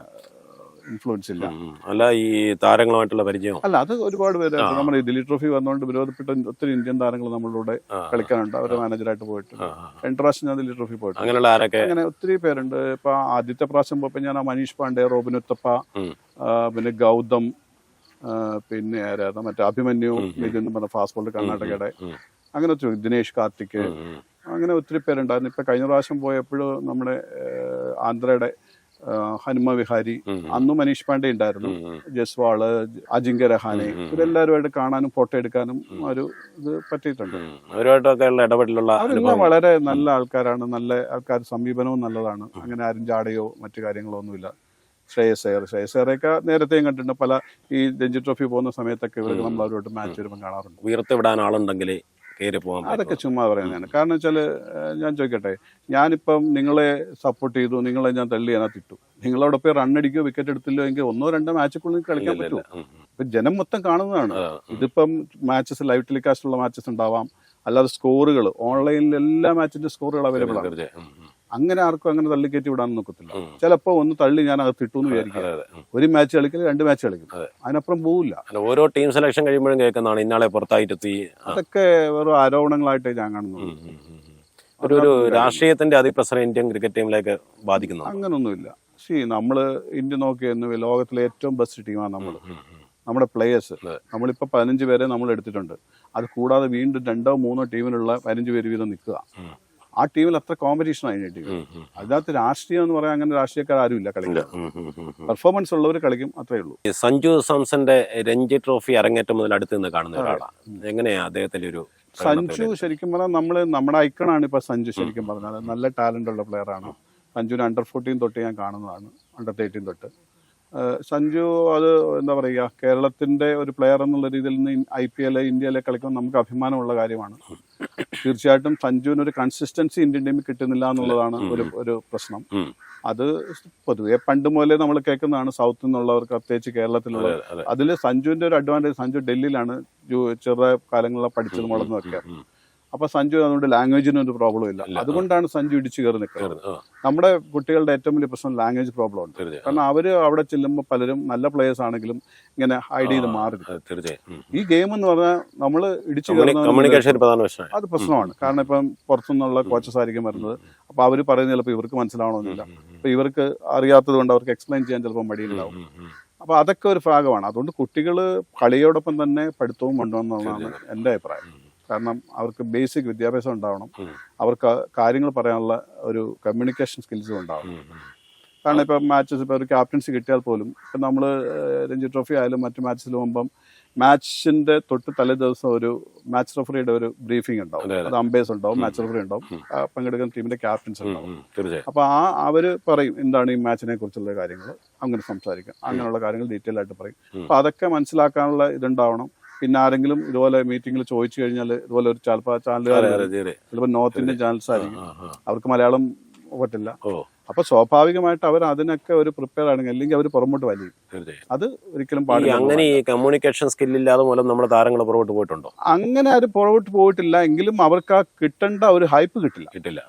ഇൻഫ്ലുവൻസ് ഇല്ല. അല്ല ഈ താരങ്ങളുമായിട്ടുള്ള പരിചയം. അല്ല അത് ഒരുപാട് പേര് നമ്മുടെ ഈ ദിലീപ് ട്രോഫി വന്നുകൊണ്ട് വിരോധപ്പെട്ട ഒത്തിരി ഇന്ത്യൻ താരങ്ങൾ നമ്മളിലൂടെ. കളിക്കാനുണ്ട്. അവരെ മാനേജറായിട്ട് പോയിട്ട്. രണ്ട് പ്രാവശ്യം ഞാൻ ദിലീപ് ട്രോഫി പോയിട്ട് അങ്ങനെയുള്ള ആരൊക്കെ? അങ്ങനെ ഒത്തിരി പേരുണ്ട്. ഇപ്പൊ ആദ്യത്തെ പ്രാവശ്യം പോയപ്പോ ഞാൻ ആ മനീഷ് പാണ്ഡെ റോബിൻ ഉത്തപ്പ പിന്നെ ഗൗതം പിന്നെ ആരായിരുന്നു മറ്റേ അഭിമന്യു നിതിൻ പറഞ്ഞ ഫാസ്റ്റ് ബോൾ കർണാടകയുടെ. അങ്ങനെ ഒത്തിരി ദിനേഷ് കാർത്തിക്. അങ്ങനെ ഒത്തിരി പേരുണ്ടായിരുന്നു. ഇപ്പൊ കഴിഞ്ഞ പ്രാവശ്യം പോയപ്പോഴും നമ്മുടെ ആന്ധ്രയുടെ ഹനുമ വിഹാരി അന്ന് മനീഷ് പാണ്ഡെ ഉണ്ടായിരുന്നു. ജസ്വാൾ അജിങ്ക്യ രഹാനെ ഇവരെല്ലാവരുമായിട്ട് കാണാനും ഫോട്ടോ എടുക്കാനും ഒരു ഇത് പറ്റിയിട്ടുണ്ട്. ഉം. ഇടപെടലുള്ള അവരെല്ലാം വളരെ നല്ല ആൾക്കാരാണ്. നല്ല ആൾക്കാർ സമീപനവും നല്ലതാണ്. അങ്ങനെ ആരും ചാടയോ മറ്റു കാര്യങ്ങളോ ഒന്നുമില്ല ശ്രേയസ് അയ്യർ ശ്രേയസ് അയ്യറൊക്കെ നേരത്തെയും കണ്ടിട്ടുണ്ട്. പല ഈ രഞ്ജി ട്രോഫി പോകുന്ന സമയത്തൊക്കെ ഇവർക്ക് നമ്മൾ അവരോട് മാച്ച് വരുമ്പോൾ കാണാറുണ്ട്. ഉയർത്തി വിടാൻ ആളുണ്ടെങ്കിൽ കയറി പോകാൻ. അതൊക്കെ ചുമ്മാ പറയുന്നതാണ്. കാരണം വെച്ചാൽ ഞാൻ ചോദിക്കട്ടെ ഞാനിപ്പം നിങ്ങളെ സപ്പോർട്ട് ചെയ്തു നിങ്ങളെ ഞാൻ തള്ളി അതിനകത്ത് ഇട്ടു. നിങ്ങളവിടെ പോയി റണ്ണടിക്കോ വിക്കറ്റ് എടുത്തില്ലോ എങ്കിൽ ഒന്നോ രണ്ടോ മാച്ചുക്കുള്ളിൽ കളിക്കാൻ പറ്റുമോ. ഇപ്പൊ ജനം മൊത്തം കാണുന്നതാണ്. ഇതിപ്പം മാച്ചസ് ലൈവ് ടെലികാസ്റ്റ് ഉള്ള മാച്ചസ് ഉണ്ടാവാം. അല്ലാതെ സ്കോറുകൾ ഓൺലൈനിൽ എല്ലാ മാച്ചിന്റെ സ്കോറുകൾ അവൈലബിൾ ആണ്. അങ്ങനെ ആർക്കും അങ്ങനെ തള്ളിക്കയറ്റി വിടാൻ നോക്കത്തില്ല ഉം. ചിലപ്പോ ഒന്ന് തള്ളി ഞാൻ അകത്ത് ഇട്ടു എന്ന് ഉം. ഒരു മാച്ച് കളിക്കില്ല രണ്ട് മാച്ച് കളിക്കും അതിനപ്പുറം പോവില്ല ഓരോ ടീം സെലക്ഷൻ കഴിയുമ്പോഴും കേൾക്കുന്നതാണ് ഇന്നാളെ പുറത്തായിട്ട്. അതൊക്കെ വെറും ആരോപണങ്ങളായിട്ടേ ഞാൻ കാണുന്നു. ഒരു ഒരു രാഷ്ട്രീയത്തിന്റെ അതിപ്രസരം ഇന്ത്യൻ ക്രിക്കറ്റ് ടീമിലേക്ക് ബാധിക്കുന്നു അങ്ങനൊന്നുമില്ല സി നമ്മൾ ഇന്ത്യ നോക്കിയെന്ന് ലോകത്തിലെ ഏറ്റവും ബെസ്റ്റ് ടീമാണ് നമ്മൾ. നമ്മുടെ പ്ലേയേഴ്സ്. നമ്മളിപ്പോൾ പതിനഞ്ച് പേരെ നമ്മൾ എടുത്തിട്ടുണ്ട് അത് കൂടാതെ വീണ്ടും രണ്ടോ മൂന്നോ ടീമിലുള്ള പതിനഞ്ച് പേര് വീതം നിൽക്കുക. ആ ടീമിൽ അത്ര കോമ്പറ്റീഷൻ അതിന് ടീം. അതിനകത്ത് രാഷ്ട്രീയം എന്ന് പറയാൻ അങ്ങനെ രാഷ്ട്രീയക്കാർ ആരും ഇല്ല. കളിക്കാൻ ഉം, ഉം, ഉം, ഉം. പെർഫോമൻസ് ഉള്ളവർ കളിക്കും അത്രേ ഉള്ളൂ. സഞ്ജു സാംസന്റെ രഞ്ജി ട്രോഫി അരങ്ങേറ്റം മുതൽ അടുത്ത് നിന്ന് കാണുന്ന ഒരാളാണ് എങ്ങനെയാ അദ്ദേഹത്തിന്റെ ഒരു സഞ്ജു ശരിക്കും പറഞ്ഞാൽ നമ്മൾ നമ്മുടെ ഐക്കണാണ് ഇപ്പൊ സഞ്ജു ശരിക്കും പറഞ്ഞാൽ നല്ല ടാലന്റ് ഉള്ള പ്ലെയർ ആണ്. സഞ്ജുവിന് അണ്ടർ ഫോർട്ടീൻ തൊട്ട് ഞാൻ കാണുന്നതാണ്. അണ്ടർ തേർട്ടീൻ തൊട്ട്. സഞ്ജു അത് എന്താ പറയുക കേരളത്തിന്റെ ഒരു പ്ലെയർ എന്നുള്ള രീതിയിൽ നിന്ന് ഐ പി എൽ ഇന്ത്യയിലെ കളിക്കുമ്പോൾ നമുക്ക് അഭിമാനമുള്ള കാര്യമാണ്. തീർച്ചയായിട്ടും സഞ്ജുവിന് ഒരു കൺസിസ്റ്റൻസി ഇന്ത്യൻ ടീമിൽ കിട്ടുന്നില്ല എന്നുള്ളതാണ് ഒരു ഒരു പ്രശ്നം അത് പൊതുവെ പണ്ട് മുതലേ നമ്മൾ കേൾക്കുന്നതാണ് സൗത്തിൽ നിന്നുള്ളവർക്ക് പ്രത്യേകിച്ച് കേരളത്തിലുള്ള അതെ, അതെ. അതിൽ സഞ്ജുവിന്റെ ഒരു അഡ്വാന്റേജ് സഞ്ജു ഡൽഹിയിലാണ് ചെറുതായ കാലങ്ങളിൽ പഠിച്ചത് ഉം. അപ്പൊ സഞ്ജു അതുകൊണ്ട് ലാംഗ്വേജിന് ഒരു പ്രോബ്ലം ഇല്ല. അതുകൊണ്ടാണ് സഞ്ജു ഇടിച്ചു കയറി നിൽക്കുന്നത് നമ്മുടെ കുട്ടികളുടെ ഏറ്റവും വലിയ പ്രശ്നം ലാംഗ്വേജ് പ്രോബ്ലം ഉണ്ട് കാരണം അവർ അവിടെ ചെല്ലുമ്പോൾ പലരും നല്ല പ്ലേയേഴ്സ് ആണെങ്കിലും ഇങ്ങനെ ഹൈഡ് ചെയ്ത് മാറി. നിൽക്കും. അത് തീർച്ചയായും. ഉം. ഈ ഗെയിം എന്ന് പറഞ്ഞാൽ നമ്മൾ ഇടിച്ചു കയറുന്ന അത് പ്രശ്നമാണ്. കാരണം ഇപ്പം പുറത്തുനിന്നുള്ള കോച്ചസ് ആയിരിക്കും വരുന്നത്. അപ്പൊ അവർ പറയുന്നത് ചിലപ്പോൾ ഇവർക്ക് മനസ്സിലാവണമെന്നില്ല. അപ്പൊ ഇവർക്ക് അറിയാത്തത് കൊണ്ട് അവർക്ക് എക്സ്പ്ലെയിൻ ചെയ്യാൻ ചിലപ്പോൾ മടിയുണ്ടാവും. അപ്പൊ അതൊക്കെ ഒരു ഭാഗമാണ്. അതുകൊണ്ട് കുട്ടികൾ കളിയോടൊപ്പം തന്നെ പഠിത്തവും കൊണ്ടുവന്നതാണ് എന്റെ അഭിപ്രായം. കാരണം അവർക്ക് ബേസിക് വിദ്യാഭ്യാസം ഉണ്ടാവണം. അവർക്ക് കാര്യങ്ങൾ പറയാനുള്ള ഒരു കമ്മ്യൂണിക്കേഷൻ സ്കിൽസും ഉണ്ടാവണം. കാരണം ഇപ്പം മാച്ചസ് ഇപ്പോൾ ഒരു ക്യാപ്റ്റൻസി കിട്ടിയാൽ പോലും ഇപ്പം നമ്മൾ രഞ്ജി ട്രോഫി ആയാലും മറ്റു മാച്ചസിൽ പോകുമ്പം മാച്ചിന്റെ തൊട്ട് തലേ ദിവസം ഒരു മാച്ച് റഫറിയുടെ ഒരു ബ്രീഫിംഗ് ഉണ്ടാവും. അതെ, അമ്പേഴ്സ് ഉണ്ടാവും മാച്ച് റഫറി ഉണ്ടാവും പങ്കെടുക്കുന്ന ടീമിന്റെ ക്യാപ്റ്റൻസ് ഉണ്ടാവും. അപ്പോൾ അപ്പൊ ആ അവർ പറയും എന്താണ് ഈ മാച്ചിനെ കുറിച്ചുള്ള കാര്യങ്ങൾ അങ്ങനെ സംസാരിക്കാം. അങ്ങനെയുള്ള കാര്യങ്ങൾ ഡീറ്റെയിൽ ആയിട്ട് പറയും. അപ്പൊ അതൊക്കെ മനസ്സിലാക്കാനുള്ള ഇതുണ്ടാവണം. പിന്നെ ആരെങ്കിലും ഇതുപോലെ മീറ്റിംഗിൽ ചോദിച്ചു കഴിഞ്ഞാൽ ഇതുപോലെ ഒരു ചിലപ്പോൾ ചാനലുകാർ ചിലപ്പോൾ നോർത്ത് ഇന്ത്യൻ ചാനൽസ് ആയിരിക്കും. അവർക്ക് മലയാളം പറ്റില്ല. അപ്പൊ സ്വാഭാവികമായിട്ട് അവർ അതിനൊക്കെ ഒരു പ്രിപ്പയർ ആണെങ്കിൽ അല്ലെങ്കിൽ അവർ പുറമോട്ട് വലിയും. അത്. ഒരിക്കലും പാടില്ല അങ്ങനെ ഈ കമ്മ്യൂണിക്കേഷൻ സ്കില്ലില്ലാതെ മൂലം നമ്മുടെ താരങ്ങൾ പുറകോട്ട് പോയിട്ടുണ്ടോ? അങ്ങനെ അവർ പുറകോട്ട് പോയിട്ടില്ല. എങ്കിലും അവർക്ക് ആ കിട്ടേണ്ട ഒരു ഹൈപ്പ് കിട്ടില്ല. കിട്ടില്ല.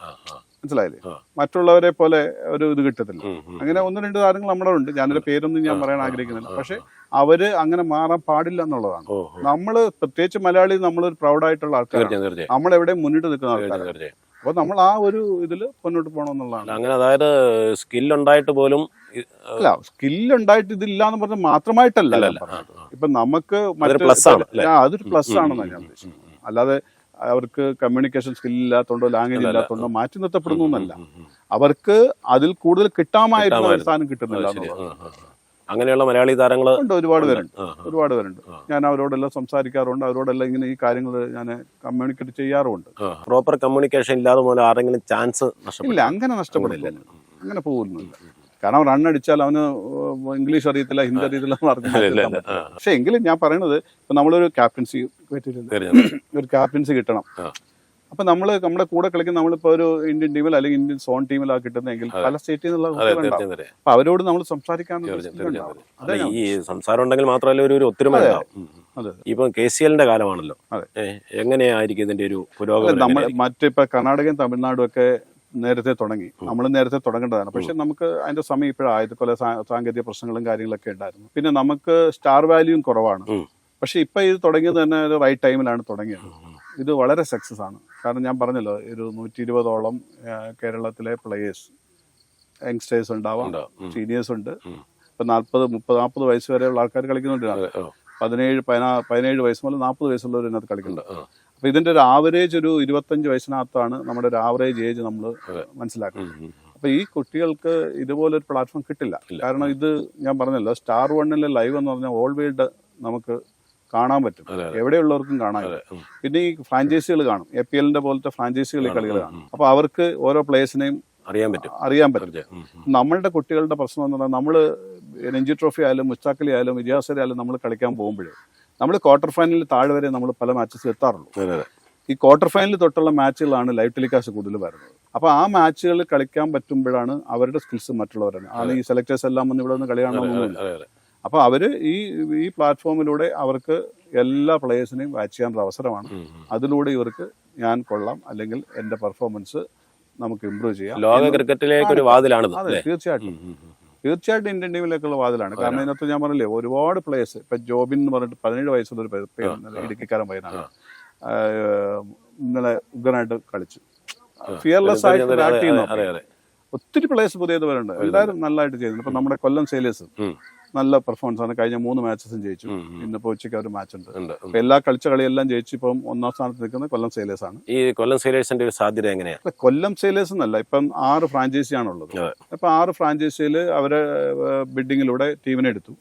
മനസ്സിലായില്ലേ. മറ്റുള്ളവരെ പോലെ ഒരു ഇത് കിട്ടത്തില്ല. അങ്ങനെ ഒന്ന് രണ്ട് താരങ്ങൾ നമ്മുടെ ഉണ്ട് ഞാനൊരു പേരൊന്നും ഞാൻ പറയാൻ ആഗ്രഹിക്കുന്നില്ല. പക്ഷെ അവർ അങ്ങനെ മാറാൻ പാടില്ല എന്നുള്ളതാണ്. നമ്മൾ പ്രത്യേകിച്ച് മലയാളി നമ്മളൊരു പ്രൗഡായിട്ടുള്ള ആൾക്കാരാണ്. നമ്മൾ എവിടെ മുന്നിട്ട് നിൽക്കുന്ന ആൾക്കാർ ആൾക്കാരാണ്. അപ്പൊ നമ്മൾ ആ ഒരു ഇതിൽ മുന്നോട്ട് പോകണം എന്നുള്ളതാണ് അങ്ങനെ അതായത് സ്കിൽ ഉണ്ടായിട്ട് പോലും അല്ല സ്കില്ലുണ്ടായിട്ട് ഇതില്ല എന്ന് പറഞ്ഞാൽ മാത്രമായിട്ടല്ല. ഇപ്പൊ നമുക്ക് അതൊരു പ്ലസ് ആണെന്നാണ് ഞാൻ അല്ലാതെ അവർക്ക് കമ്മ്യൂണിക്കേഷൻ സ്കിൽ ഇല്ലാത്തതുകൊണ്ടോ ലാംഗ്വേജ്. ഇല്ലാത്തതുകൊണ്ടോ മാറ്റി നിർത്തപ്പെടുന്നു എന്നല്ല. അവർക്ക് അതിൽ കൂടുതൽ കിട്ടാമായിരുന്ന ഒരു. സ്ഥാനം കിട്ടുന്നില്ല. അങ്ങനെയുള്ള മലയാളി താരങ്ങൾ ഉണ്ട് ഒരുപാട് പേരുണ്ട്. ഒരുപാട് പേരുണ്ട്. ഞാൻ അവരോടെല്ലാം സംസാരിക്കാറുണ്ട്. അവരോടെല്ലാം ഇങ്ങനെ ഈ കാര്യങ്ങൾ ഞാൻ കമ്മ്യൂണിക്കേറ്റ് ചെയ്യാറുമുണ്ട്. പ്രോപ്പർ കമ്മ്യൂണിക്കേഷൻ ഇല്ലാതെ മൂലം ആരെങ്കിലും ചാൻസ് ഇല്ല അങ്ങനെ നഷ്ടപ്പെടില്ല അങ്ങനെ പോകുന്നില്ല. കാരണം റൺ അടിച്ചാൽ അവന് ഇംഗ്ലീഷ് അറിയത്തില്ല ഹിന്ദി അറിയത്തില്ല എന്ന്. പക്ഷെ എങ്കിലും ഞാൻ പറയണത് ഇപ്പൊ നമ്മളൊരു ക്യാപ്റ്റൻസി പറ്റിയിട്ടുണ്ട്. ഒരു ക്യാപ്റ്റൻസി കിട്ടണം. അപ്പൊ നമ്മൾ നമ്മുടെ കൂടെ കളിക്കുന്ന നമ്മളിപ്പോ ഒരു ഇന്ത്യൻ ടീമിൽ അല്ലെങ്കിൽ ഇന്ത്യൻ സോൺ ടീമിലാ കിട്ടുന്നെങ്കിൽ പല സ്റ്റേറ്റിൽ നിന്നുള്ള. അപ്പൊ അവരോട് നമ്മൾ സംസാരിക്കാൻ ഈ സംസാരം ഉണ്ടെങ്കിൽ മാത്രമല്ല ഒരു ഒത്തൊരുമ ഇപ്പം കെ സി എല്ലിന്റെ കാലമാണല്ലോ. എങ്ങനെയായിരിക്കും ഇതിന്റെ ഒരു പുരോഗമനം? നമ്മൾ? മറ്റിപ്പോ കർണാടകയും തമിഴ്നാടും ഒക്കെ നേരത്തെ തുടങ്ങി. നമ്മൾ നേരത്തെ തുടങ്ങേണ്ടതാണ്. പക്ഷെ നമുക്ക് അതിന്റെ സമയം ഇപ്പോഴായത് പല സാങ്കേതിക പ്രശ്നങ്ങളും കാര്യങ്ങളൊക്കെ ഉണ്ടായിരുന്നു. പിന്നെ നമുക്ക് സ്റ്റാർ വാല്യൂയും കുറവാണ്. പക്ഷെ ഇപ്പൊ ഇത് തുടങ്ങിയത് തന്നെ ഒരു റൈറ്റ് ടൈമിലാണ് തുടങ്ങിയത്. ഇത് വളരെ സക്സസ് ആണ്. കാരണം ഞാൻ പറഞ്ഞല്ലോ ഒരു നൂറ്റി ഇരുപതോളം കേരളത്തിലെ പ്ലേയേഴ്സ് യങ്സ്റ്റേഴ്സ് ഉണ്ടാവാം. സീനിയേഴ്സ് ഉണ്ട്. ഇപ്പൊ നാൽപ്പത് മുപ്പത് നാൽപ്പത് വയസ്സ് വരെയുള്ള ആൾക്കാർ കളിക്കുന്നുണ്ട് പതിനേഴ് പതിനാ പതിനേഴ് വയസ്സ് മുതൽ നാൽപ്പത് വയസ്സുള്ളവർ ഇതിനകത്ത് കളിക്കുന്നുണ്ട്. അപ്പൊ ഇതിന്റെ ഒരു ആവറേജ് ഒരു ഇരുപത്തഞ്ച് വയസ്സിനകത്താണ് നമ്മുടെ ഒരു ആവറേജ് ഏജ് നമ്മൾ. മനസ്സിലാക്കുന്നത്. അപ്പൊ ഈ കുട്ടികൾക്ക് ഇതുപോലെ ഒരു പ്ലാറ്റ്ഫോം കിട്ടില്ല. കാരണം ഇത് ഞാൻ പറഞ്ഞല്ലോ സ്റ്റാർ വണ്ണിലെ ലൈവ് എന്ന് പറഞ്ഞാൽ ഓൾ വേൾഡ് നമുക്ക് കാണാൻ പറ്റും. എവിടെയുള്ളവർക്കും കാണാൻ പറ്റും. പിന്നെ ഈ ഫ്രാഞ്ചൈസികൾ കാണും. എ പി എല്ലിന്റെ പോലത്തെ ഫ്രാഞ്ചൈസികൾ ഈ കളികൾ കാണും. അപ്പോൾ അപ്പൊ അവർക്ക് ഓരോ പ്ലേയേഴ്സിനെയും അറിയാൻ പറ്റും. അറിയാൻ പറ്റും. നമ്മളുടെ കുട്ടികളുടെ പ്രശ്നം എന്ന് പറഞ്ഞാൽ നമ്മൾ രഞ്ജി ട്രോഫി ആയാലും മുസ്താക്കലി ആയാലും വിജയാസരി ആയാലും നമ്മൾ കളിക്കാൻ പോകുമ്പോഴേ നമ്മൾ ക്വാർട്ടർ ഫൈനലിൽ താഴെ വരെ നമ്മൾ പല മാച്ചസ് എത്താറുള്ളൂ. ഈ ക്വാർട്ടർ ഫൈനൽ തൊട്ടുള്ള മാച്ചുകളാണ് ലൈവ് ടെലികാസ്റ്റ് കൂടുതൽ വരുന്നത്. അപ്പൊ ആ മാച്ചുകൾ കളിക്കാൻ പറ്റുമ്പോഴാണ് അവരുടെ സ്കിൽസ് മറ്റുള്ളവരാണ്. ആണ് ഈ സെലക്ടേഴ്സ് എല്ലാം വന്ന് ഇവിടെ നിന്ന് കളി കാണണമെന്നില്ല. അപ്പോൾ അവർ ഈ ഈ പ്ലാറ്റ്ഫോമിലൂടെ അവർക്ക് എല്ലാ പ്ലേയേഴ്സിനെയും വാച്ച് ചെയ്യാനുള്ള അവസരമാണ്. അതിലൂടെ ഇവർക്ക് ഞാൻ കൊള്ളാം. അല്ലെങ്കിൽ എന്റെ പെർഫോമൻസ് നമുക്ക് ഇമ്പ്രൂവ് ചെയ്യാം. ലോക ക്രിക്കറ്റിലേക്ക് ഒരു വാതിലാണ് തീർച്ചയായിട്ടും. തീർച്ചയായിട്ടും ഇന്ത്യൻ ടീമിലേക്കുള്ള വാതിലാണ്. കാരണം ഇതിനകത്ത് ഞാൻ പറഞ്ഞില്ലേ ഒരുപാട് പ്ലേയേഴ്സ് ഇപ്പൊ ജോബിൻ എന്ന് പറഞ്ഞിട്ട് പതിനേഴ് വയസ്സുള്ള ഒരു ഇടുക്കിക്കാരൻ പയ്യനാണ് ഇന്നലെ ഉഗ്രനായിട്ട് കളിച്ചു. ഫിയർലെസ് ആയിട്ട് ബാറ്റ് ചെയ്യുന്നു. ഒത്തിരി പ്ലേയേഴ്സ് പുതിയത് വരുന്നുണ്ട് എല്ലാവരും നല്ലതായിട്ട് ചെയ്യുന്നുണ്ട് ഇപ്പൊ നമ്മുടെ കൊല്ലം സെയിലേഴ്സ് നല്ല പെർഫോമൻസ് ആണ്. കഴിഞ്ഞ മൂന്ന് മാച്ചസും ജയിച്ചു. ഇന്നിപ്പോ ഉച്ചയ്ക്ക് ഒരു മാച്ച് ഉണ്ട്. എല്ലാ കളിച്ച കളിയെല്ലാം ജയിച്ചു ഇപ്പം ഒന്നാം സ്ഥാനത്ത് നിൽക്കുന്ന കൊല്ലം സെയിലേഴ്സ് ആണ്. ഈ കൊല്ലം സെയിലേഴ്സിന്റെ ഒരു സാധ്യത എങ്ങനെയാണ് കൊല്ലം സെയിലേഴ്സ് എന്നല്ല ഇപ്പം ആറ് ഫ്രാഞ്ചൈസി ആണുള്ളത്. അപ്പൊ ആറ് ഫ്രാഞ്ചൈസിയിൽ അവരെ ബിഡിങ്ങിലൂടെ ടീമിനെ എടുത്തു.